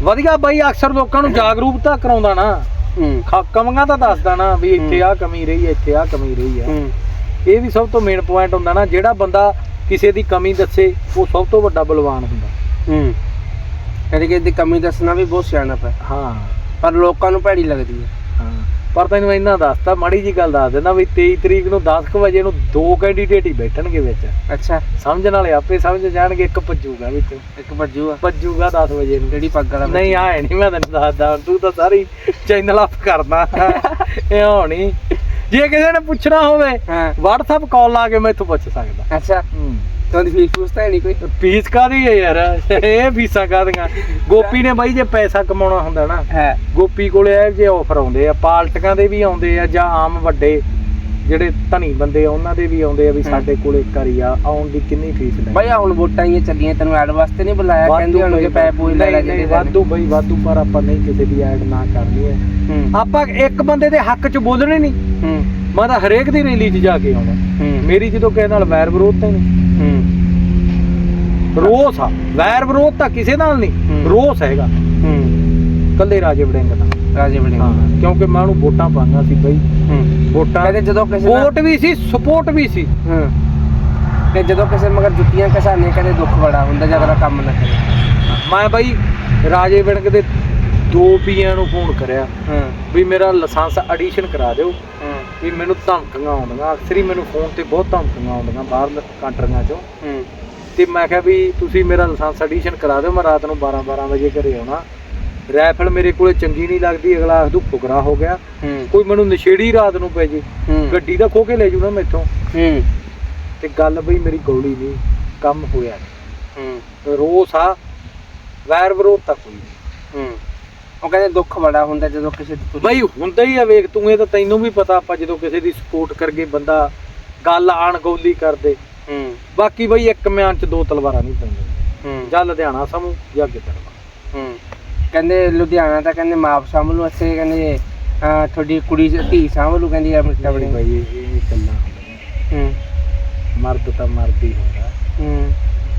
ਵਧੀਆ ਬਾਈ ਅਕਸਰ ਲੋਕਾਂ ਨੂੰ ਜਾਗਰੂਕਤਾ ਕਰਾਉਂਦਾ ਨਾ। ਹੂੰ। ਖ- ਕਮੀਆਂ ਤਾਂ ਦੱਸਦਾ ਨਾ ਵੀ ਇੱਥੇ ਆ ਕਮੀ ਰਹੀ ਹੈ ਇੱਥੇ ਆ ਕਮੀ ਰਹੀ ਹੈ। ਹੂੰ। ਇਹ ਵੀ ਸਭ ਤੋਂ ਮੇਨ ਪੁਆਇੰਟ ਹੁੰਦਾ ਨਾ ਜਿਹੜਾ ਬੰਦਾ ਕਿਸੇ ਦੀ ਕਮੀ ਦੱਸੇ ਉਹ ਸਭ ਤੋਂ ਵੱਡਾ ਬਲਵਾਨ ਹੁੰਦਾ। ਹੂੰ। ਕਹਿੰਦੇ ਕਿ ਇਹਦੀ ਕਮੀ ਦੱਸਣਾ ਵੀ ਬਹੁਤ ਸਿਆਣਪ ਹੈ। ਹਾਂ। ਪਰ ਲੋਕਾਂ ਨੂੰ ਭੈੜੀ ਲੱਗਦੀ ਹੈ। ਹਾਂ। ਪਰ ਤੈਨੂੰ ਇੰਨਾ ਦੱਸਤਾ ਮਾੜੀ ਜੀ ਗੱਲ ਦੱਸ ਦਿੰਦਾ ਵੀ 23 ਤਰੀਕ ਨੂੰ 10:00 ਵਜੇ ਨੂੰ ਦੋ ਕੈਂਡੀਡੇਟ ਹੀ ਬੈਠਣਗੇ ਵਿੱਚ। ਅੱਛਾ। ਸਮਝਣ ਵਾਲੇ ਆਪੇ ਸਮਝ ਜਾਣਗੇ ਇੱਕ ਭੱਜੂਗਾ ਵਿੱਚੋਂ। ਇੱਕ ਭੱਜੂ ਆ ਭੱਜੂਗਾ 10 ਵਜੇ ਨੂੰ। ਜਿਹੜੀ ਪੱਗ ਵਾਲਾ ਨਹੀਂ ਆਏ ਨਹੀਂ ਮੈਂ ਤੈਨੂੰ ਦੱਸਦਾ ਤੂੰ ਤਾਂ ਸਾਰੀ ਚੈਨਲ ਅਪ ਕਰਦਾ ਇਹ ਹੋਣੀ ਜੇ ਕਿਸੇ ਨੇ ਪੁੱਛਣਾ ਹੋਵੇ WhatsApp ਕਾਲ ਲਾ ਕੇ ਮੈਥੋਂ ਪੁੱਛ ਸਕਦਾ। ਅੱਛਾ। ਤੁਹਾਡੀ ਫੀਸ ਫੂਸ ਤਾਂ ਹੈ ਨਹੀਂ ਕੋਈ। ਫੀਸ ਕਾਦੀ ਹੈ ਯਾਰ? ਇਹ ਫੀਸਾਂ ਕਾਦੀਆਂ ਗੋਪੀ ਨੇ ਬਾਈ ਜੇ ਪੈਸਾ ਕਮਾਉਣਾ ਹੁੰਦਾ ਨਾ ਹੈ। ਗੋਪੀ ਕੋਲੇ ਇਹ ਜੇ ਆਫਰ ਆਉਂਦੇ ਆ ਪਾਲਟਕਾਂ ਦੇ ਵੀ ਆਉਂਦੇ ਆ ਜਾਂ ਆਮ ਵੱਡੇ ਜਿਹੜੇ ਧਨੀ ਬੰਦੇ ਆ ਉਹਨਾਂ ਦੇ ਵੀ ਆਉਂਦੇ ਆ ਵੀ। ਸਾਡੇ ਕੋਲੇ ਕਰੀ ਆ ਆਉਣ ਦੀ ਕਿੰਨੀ ਫੀਸ ਲੈ ਆਹ ਹੁਣ ਵੋਟਾਂ ਹੀ ਚੱਲੀਆਂ ਤੈਨੂੰ ਐਡ ਵਾਸਤੇ ਨਹੀਂ ਬੁਲਾਇਆ ਕਹਿੰਦੇ ਹੁਣ ਕਿ ਪੈ ਪੂਈ ਲੈ ਲੈ ਜਿਹੜੇ ਵਾਧੂ ਬਈ ਵਾਧੂ ਪਰ ਆਪਾਂ ਨਹੀਂ ਕਿਸੇ ਦੀ ਐਡ ਨਾ ਕਰਨੀ ਹੈ। ਆਪਾਂ ਇੱਕ ਬੰਦੇ ਦੇ ਹੱਕ 'ਚ ਬੋਲਣੇ ਨਹੀਂ। ਮੈਂ ਤਾਂ ਹਰੇਕ ਦੀ ਰੈਲੀ 'ਚ ਜਾ ਕੇ ਆਉਣਾ। ਮੇਰੀ ਜਦੋਂ ਕਿਸੇ ਨਾਲ ਵੈਰ ਵਿਰੋਧ ਤਾਂ ਨਹੀਂ। ਰੋਸ ਆ। ਵੈਰ ਵਿਰੋਧ ਤਾਂ ਕਿਸੇ ਨਾਲ। ਨਹੀਂ ਰੋਸ ਹੈਗਾ। ਹੂੰ। ਕੱਲੇ ਰਾਜੇ ਵੜਿੰਗ ਦਾ। ਰਾਜੇ ਬਣੇ ਹਾਂ। ਕਿਉਂਕਿ ਮੈਂ ਉਹਨੂੰ ਵੋਟਾਂ ਪਾਈਆਂ ਸੀ ਬਈ। ਹੂੰ। ਵੋਟਾਂ ਕਹਿੰਦੇ ਜਦੋਂ ਕਿਸੇ ਵੋਟ ਵੀ ਸੀ ਸਪੋਰਟ ਵੀ ਸੀ। ਹਾਂ। ਤੇ ਜਦੋਂ ਕਿਸੇ ਮਗਰ ਜੁੱਤੀਆਂ ਕਸਾਨੇ ਕਹਿੰਦੇ ਦੁੱਖ ਬੜਾ ਹੁੰਦਾ ਜਦ ਅਗਲਾ ਕੰਮ ਨਾ ਕਰੇ। ਮੈਂ ਬਾਈ ਰਾਜੇ ਵੜਿੰਗ ਦੇ ਦੋ ਪੀਆਂ ਨੂੰ ਫੋਨ ਕਰਿਆ। ਹਾਂ। ਵੀ ਮੇਰਾ ਲਾਇਸੈਂਸ ਐਡੀਸ਼ਨ ਕਰਾ ਦਿਓ। ਹਾਂ। ਵੀ ਮੈਨੂੰ ਧਮਕੀਆਂ ਆਉਂਦੀਆਂ। ਅਕਸਰ ਹੀ ਮੈਨੂੰ ਫੋਨ ਤੇ ਬਹੁਤ ਧਮਕੀਆਂ ਆਉਂਦੀਆਂ ਬਾਹਰ ਕੰਟਰੀਆਂ ਚੋਂ। ਹੂੰ। ਤੇ ਮੈਂ ਕਿਹਾ ਵੀ ਤੁਸੀਂ ਮੇਰਾ ਲਾਇਸੈਂਸ ਐਡੀਸ਼ਨ ਕਰਾ ਦਿਓ ਮੈਂ ਰਾਤ ਨੂੰ 12 12 ਵਜੇ ਘਰੇ ਆਉਣਾ। ਰਾਈਫਲ ਮੇਰੇ ਕੋਲੇ ਚੰਗੀ ਨਹੀਂ ਲੱਗਦੀ ਅਗਲਾ ਆਖਦੂ ਫੁਕਰਾ ਹੋ ਗਿਆ। ਕੋਈ ਮੈਨੂੰ ਨਸ਼ੇੜੀ ਰਾਤ ਨੂੰ ਪੈ ਜੇ ਗੱਡੀ ਦਾ ਖੋ ਕੇ ਲੈ ਜੂ ਨਾ ਮੈਥੋਂ ਤੇ ਗੱਲ ਬਈ ਮੇਰੀ ਗੋਲੀ ਨਹੀਂ ਕੰਮ ਹੋਇਆ ਹੂੰ। ਰੋਸ ਆ ਵੈਰ ਵਿਰੋਧ ਤਾਂ ਕੋਈ ਨਹੀਂ ਹੂੰ। ਉਹ ਕਹਿੰਦੇ ਦੁੱਖ ਬੜਾ ਹੁੰਦਾ ਜਦੋਂ ਕਿਸੇ ਦੀ ਬਈ ਹੁੰਦਾ ਹੀ ਆ ਵੇਖ ਤੂੰ ਇਹ ਤਾਂ ਤੈਨੂੰ ਵੀ ਪਤਾ ਆਪਾਂ ਜਦੋਂ ਕਿਸੇ ਦੀ ਸਪੋਰਟ ਕਰਗੇ ਬੰਦਾ ਗੱਲ ਅਣਗੌਲੀ ਕਰਦੇ। ਹੂੰ। ਬਾਕੀ ਬਈ ਇੱਕ ਮਿਆਨ ਚ ਦੋ ਤਲਵਾਰਾਂ ਨਹੀਂ ਪੈਂਦੀਆਂ। ਹੂੰ। ਜਾਂ ਲੁਧਿਆਣਾ ਸਮੂਹ ਜਾਂ ਗਿੱਦੜ ਹੂੰ। ਕਹਿੰਦੇ ਲੁਧਿਆਣਾ ਤਾਂ ਕਹਿੰਦੇ ਮਾਪ ਲੂ ਅਸੀਂ ਕਹਿੰਦੇ ਅਹ, ਤੁਹਾਡੀ ਕੁੜੀ ਧੀ ਲੂ ਕਹਿੰਦੀ ਅਮ੍ਰਿਤਾ ਬਣੀ। ਬਈ ਇਹ ਇਹ ਗੱਲਾਂ ਹੁੰਦੀਆਂ। ਹੂੰ। ਮਰਦ ਤਾਂ ਮਰਦ ਹੀ ਹੁੰਦਾ। ਹੂੰ।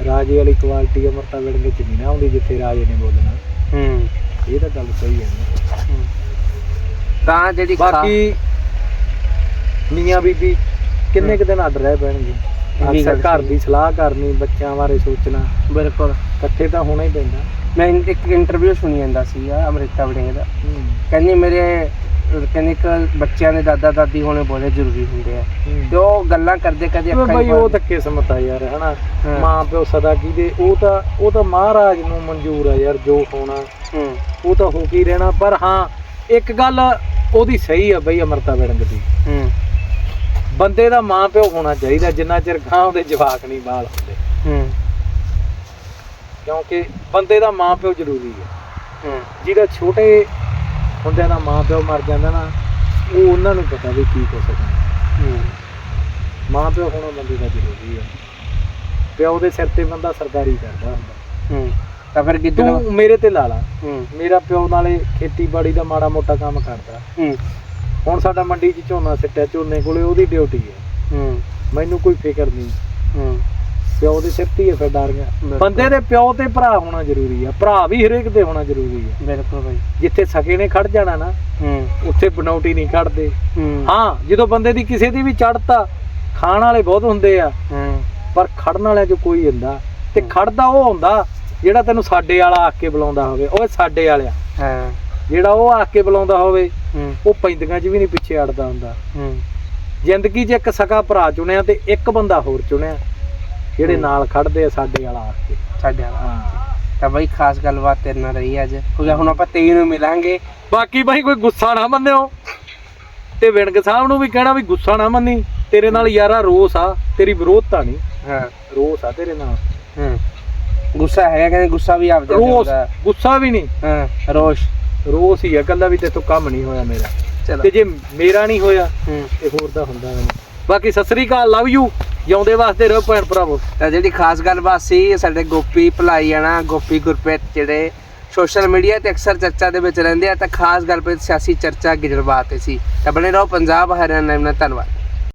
ਰਾਜੇ ਵਾਲੀ ਕੁਆਲਿਟੀ ਅਮਰਤਾ ਵਿੜਨ ਚ ਨਹੀਂ ਨਾ ਆਉਂਦੀ ਜਿੱਥੇ ਰਾਜੇ ਨੇ ਬੋਲਣਾ। ਹੂੰ। ਇਹ ਤਾਂ ਗੱਲ ਸਹੀ ਹੈ ਨਾ। ਤਾਂ ਜਿਹੜੀ ਖਾ- ਬਾਕੀ ਮੀਆਂ ਬੀਬੀ ਕਿੰਨੇ ਕੁ ਦਿਨ ਅੱਡ ਰਹਿ ਪੈਣਗੇ? ਵੀ ਅਕਸਰ ਘਰ ਦੀ ਸਲਾਹ ਕਰਨੀ ਬੱਚਿਆਂ ਬਾਰੇ ਸੋਚਣਾ। ਬਿਲਕੁਲ। ਇਕੱਠੇ ਤਾਂ ਹੋਣਾ ਹੀ ਪੈਂਦਾ। ਮੈਂ ਇੱਕ ਇੰਟਰਵਿਊ ਸੁਣੀ ਜਾਂਦਾ ਸੀ ਅਮ੍ਰਿਤਾ ਬੜਿੰਗ ਦਾ। ਕਹਿੰਦੀ ਮੇਰੇ ਕਹਿੰਦੇ ਇੱਕ ਬੱਚਿਆਂ ਦੇ ਦਾਦਾ ਦਾਦੀ ਹੋਣੇ ਬਹੁਤ ਜ਼ਰੂਰੀ ਹੁੰਦੇ ਆ। ਤੇ ਉਹ ਗੱਲਾਂ ਕਰਦੇ ਕਦੇ ਅੱਖਾਂ ਬਈ ਉਹ ਤਾਂ ਕਿਸਮਤ ਆ ਯਾਰ ਹਨਾ। ਮਾਂ ਪਿਓ ਸਦਾ ਕੀਦੇ ਉਹ ਤਾਂ ਉਹ ਤਾਂ ਮਹਾਰਾਜ ਨੂੰ ਮਨਜ਼ੂਰ ਆ ਯਾਰ ਜੋ ਹੋਣਾ। ਉਹ ਤਾਂ ਹੋ ਕੇ ਰਹਿਣਾ ਪਰ ਹਾਂ ਇੱਕ ਗੱਲ ਉਹਦੀ ਸਹੀ ਆ ਬਈ ਅਮਰਤਾ ਵਿੜੰਗ ਦੀ। ਹੂੰ। ਬੰਦੇ ਦਾ ਮਾਂ ਪਿਓ ਹੋਣਾ ਚਾਹੀਦਾ ਜਿੰਨਾ ਚਿਰ ਗਾਂ ਉਹਦੇ ਜਵਾਕ ਨਹੀਂ ਬਾਲ ਹੁੰਦੇ। ਹੂੰ। ਕਿਉਂਕਿ ਬੰਦੇ ਦਾ ਮਾਂ ਪਿਓ ਜ਼ਰੂਰੀ ਹੈ। ਹੂੰ। ਜਿਹਦਾ ਛੋਟੇ ਹੁੰਦਿਆਂ ਦਾ ਮਾਂ ਪਿਓ ਮਰ ਜਾਂਦਾ ਨਾ ਉਹ ਉਹਨਾਂ ਨੂੰ ਪਤਾ ਵੀ ਕੀ ਹੈ। ਹੂੰ। ਮਾਂ ਪਿਓ ਹੋਣਾ ਬੰਦੇ ਦਾ ਜ਼ਰੂਰੀ ਹੈ। ਪਿਓ ਦੇ ਸਿਰ ਤੇ ਬੰਦਾ ਸਰਕਾਰੀ ਕਰਦਾ ਹੁੰਦਾ। ਹੂੰ। ਤਾਂ ਫਿਰ ਤੂੰ ਮੇਰੇ ਤੇ ਲਾ ਲਾ। ਹੂੰ। ਮੇਰਾ ਪਿਓ ਨਾਲੇ ਖੇਤੀਬਾੜੀ ਦਾ ਮਾੜਾ ਮੋਟਾ ਕੰਮ ਕਰਦਾ। ਹੂੰ। ਹੁਣ ਸਾਡਾ ਮੰਡੀ 'ਚ ਝੋਨਾ ਸਿੱਟਿਆ ਝੋਨੇ ਕੋਲੇ ਉਹਦੀ ਡਿਊਟੀ ਹੈ। ਹੂੰ। ਮੈਨੂੰ ਕੋਈ ਫਿਕਰ ਨਹੀਂ। ਹੂੰ। ਪਿਓ ਦੇ ਸਿਰ ਤੇ ਹੀ ਫਿਰ ਡਾਰੀਆਂ। ਬੰਦੇ ਦੇ ਪਿਓ ਤੇ ਭਰਾ ਹੋਣਾ ਜ਼ਰੂਰੀ ਆ। ਭਰਾ ਵੀ ਹਰੇਕ ਦੇ ਹੋਣਾ ਜ਼ਰੂਰੀ ਹੈ ਬਿਲਕੁਲ ਭਾਈ ਜਿੱਥੇ ਸਕੇ ਨੇ ਖੜ ਜਾਣਾ ਨਾ ਹੂੰ। ਉੱਥੇ ਬਨੌਟੀ ਨਹੀਂ ਖੜਦੇ। ਹੂੰ। ਹਾਂ ਜਦੋਂ ਬੰਦੇ ਦੀ ਕਿਸੇ ਦੀ ਵੀ ਚੜਤਾ ਖਾਣ ਵਾਲੇ ਬਹੁਤ ਹੁੰਦੇ ਆ। ਹੂੰ। ਪਰ ਖੜਨ ਵਾਲਿਆਂ 'ਚ ਕੋਈ ਹੁੰਦਾ। ਤੇ ਖੜਦਾ ਉਹ ਹੁੰਦਾ ਜਿਹੜਾ ਤੈਨੂੰ ਸਾਡੇ ਵਾਲਾ ਆ ਕੇ ਬੁਲਾਉਂਦਾ ਹੋਵੇ। ਓਏ ਸਾਡੇ ਵਾਲਿਆ। ਹਾਂ। ਜਿਹੜਾ ਉਹ ਆ ਕੇ ਬੁਲਾਉਂਦਾ ਹੋਵੇ ਹੂੰ। ਉਹ ਪੈਂਦੀਆਂ 'ਚ ਵੀ ਨਹੀਂ ਪਿੱਛੇ ਅੜਦਾ ਹੁੰਦਾ। ਹੂੰ। ਜ਼ਿੰਦਗੀ 'ਚ ਇੱਕ ਸਕਾ ਭਰਾ ਚੁਣਿਆ ਤੇ ਇੱਕ ਬੰਦਾ ਹੋਰ ਚੁਣਿਆ ਜਿਹੜੇ ਹੂੰ। ਨਾਲ ਖੜਦੇ ਆ ਸਾਡੇ ਵਾਲਾ ਆ ਕੇ। ਸਾਡੇ ਵਾਲਾ ਹਾਂ। ਤਾਂ ਬਾਈ ਖਾਸ ਗੱਲਬਾਤ ਤੇਰੇ ਨਾਲ ਰਹੀ ਅੱਜ। ਕਿਉਂਕਿ ਹੁਣ ਆਪਾਂ 23 ਨੂੰ ਮਿਲਾਂਗੇ। ਬਾਕੀ ਬਾਈ ਕੋਈ ਗੁੱਸਾ ਨਾ ਮੰਨਿਓ। ਤੇ ਵਿਣਕ ਸਾਹਿਬ ਨੂੰ ਵੀ ਕਹਿਣਾ ਵੀ ਗੁੱਸਾ ਨਾ ਮੰਨੀ। ਤੇਰੇ ਨਾਲ ਯਾਰਾ ਰੋਸ ਆ ਤੇਰੀ ਵਿਰੋਧਤਾ ਨਹੀਂ। ਹਾਂ। ਰੋਸ ਆ ਤੇਰੇ ਨਾਲ। ਹੂੰ। ਗੁੱਸਾ ਹੈਗਾ ਕਹਿੰਦੇ ਗੁੱਸਾ ਵੀ ਆਪਦਾ ਰੋਸ ਗੁੱਸਾ ਵੀ ਨਹੀਂ। ਹਾਂ। ਰੋਸ਼। ਰੋਸ ਹੀ ਆ ਕੱਲਾ ਵੀ ਤੇਥੋਂ ਕੰਮ ਨਹੀਂ ਹੋਇਆ ਮੇਰਾ। ਤੇ ਜੇ ਮੇਰਾ ਨਹੀਂ ਹੋਇਆ ਤੇ ਹੋਰ ਦਾ ਹੁੰਦਾ ਮੈਨੂੰ ਬਾਕੀ ਸਤਿ ਸ੍ਰੀ ਅਕਾਲ ਲਵ ਯੂ ਜਿਉਂਦੇ ਵਾਸਤੇ ਰਹੋ ਭੈਣ ਭਰਾਵੋ। ਤਾਂ ਜਿਹੜੀ ਖਾਸ ਗੱਲਬਾਤ ਸੀ ਸਾਡੇ ਗੋਪੀ ਭਲਾਈ ਆਣਾ ਗੋਪੀ ਗੁਰਪ੍ਰੀਤ ਜਿਹੜੇ ਸੋਸ਼ਲ ਮੀਡੀਆ ਤੇ ਅਕਸਰ ਚਰਚਾ ਦੇ ਵਿੱਚ ਰਹਿੰਦੇ ਆ ਤਾਂ ਖਾਸ ਗੱਲਬਾਤ ਸਿਆਸੀ ਚਰਚਾ ਗਿਜੜਬਾਤ ਤੇ ਸੀ। ਤਾਂ ਬਣੇ ਰਹੋ ਪੰਜਾਬ ਹਰਿਆਣਾ ਨਾਲ ਧੰਨਵਾਦ।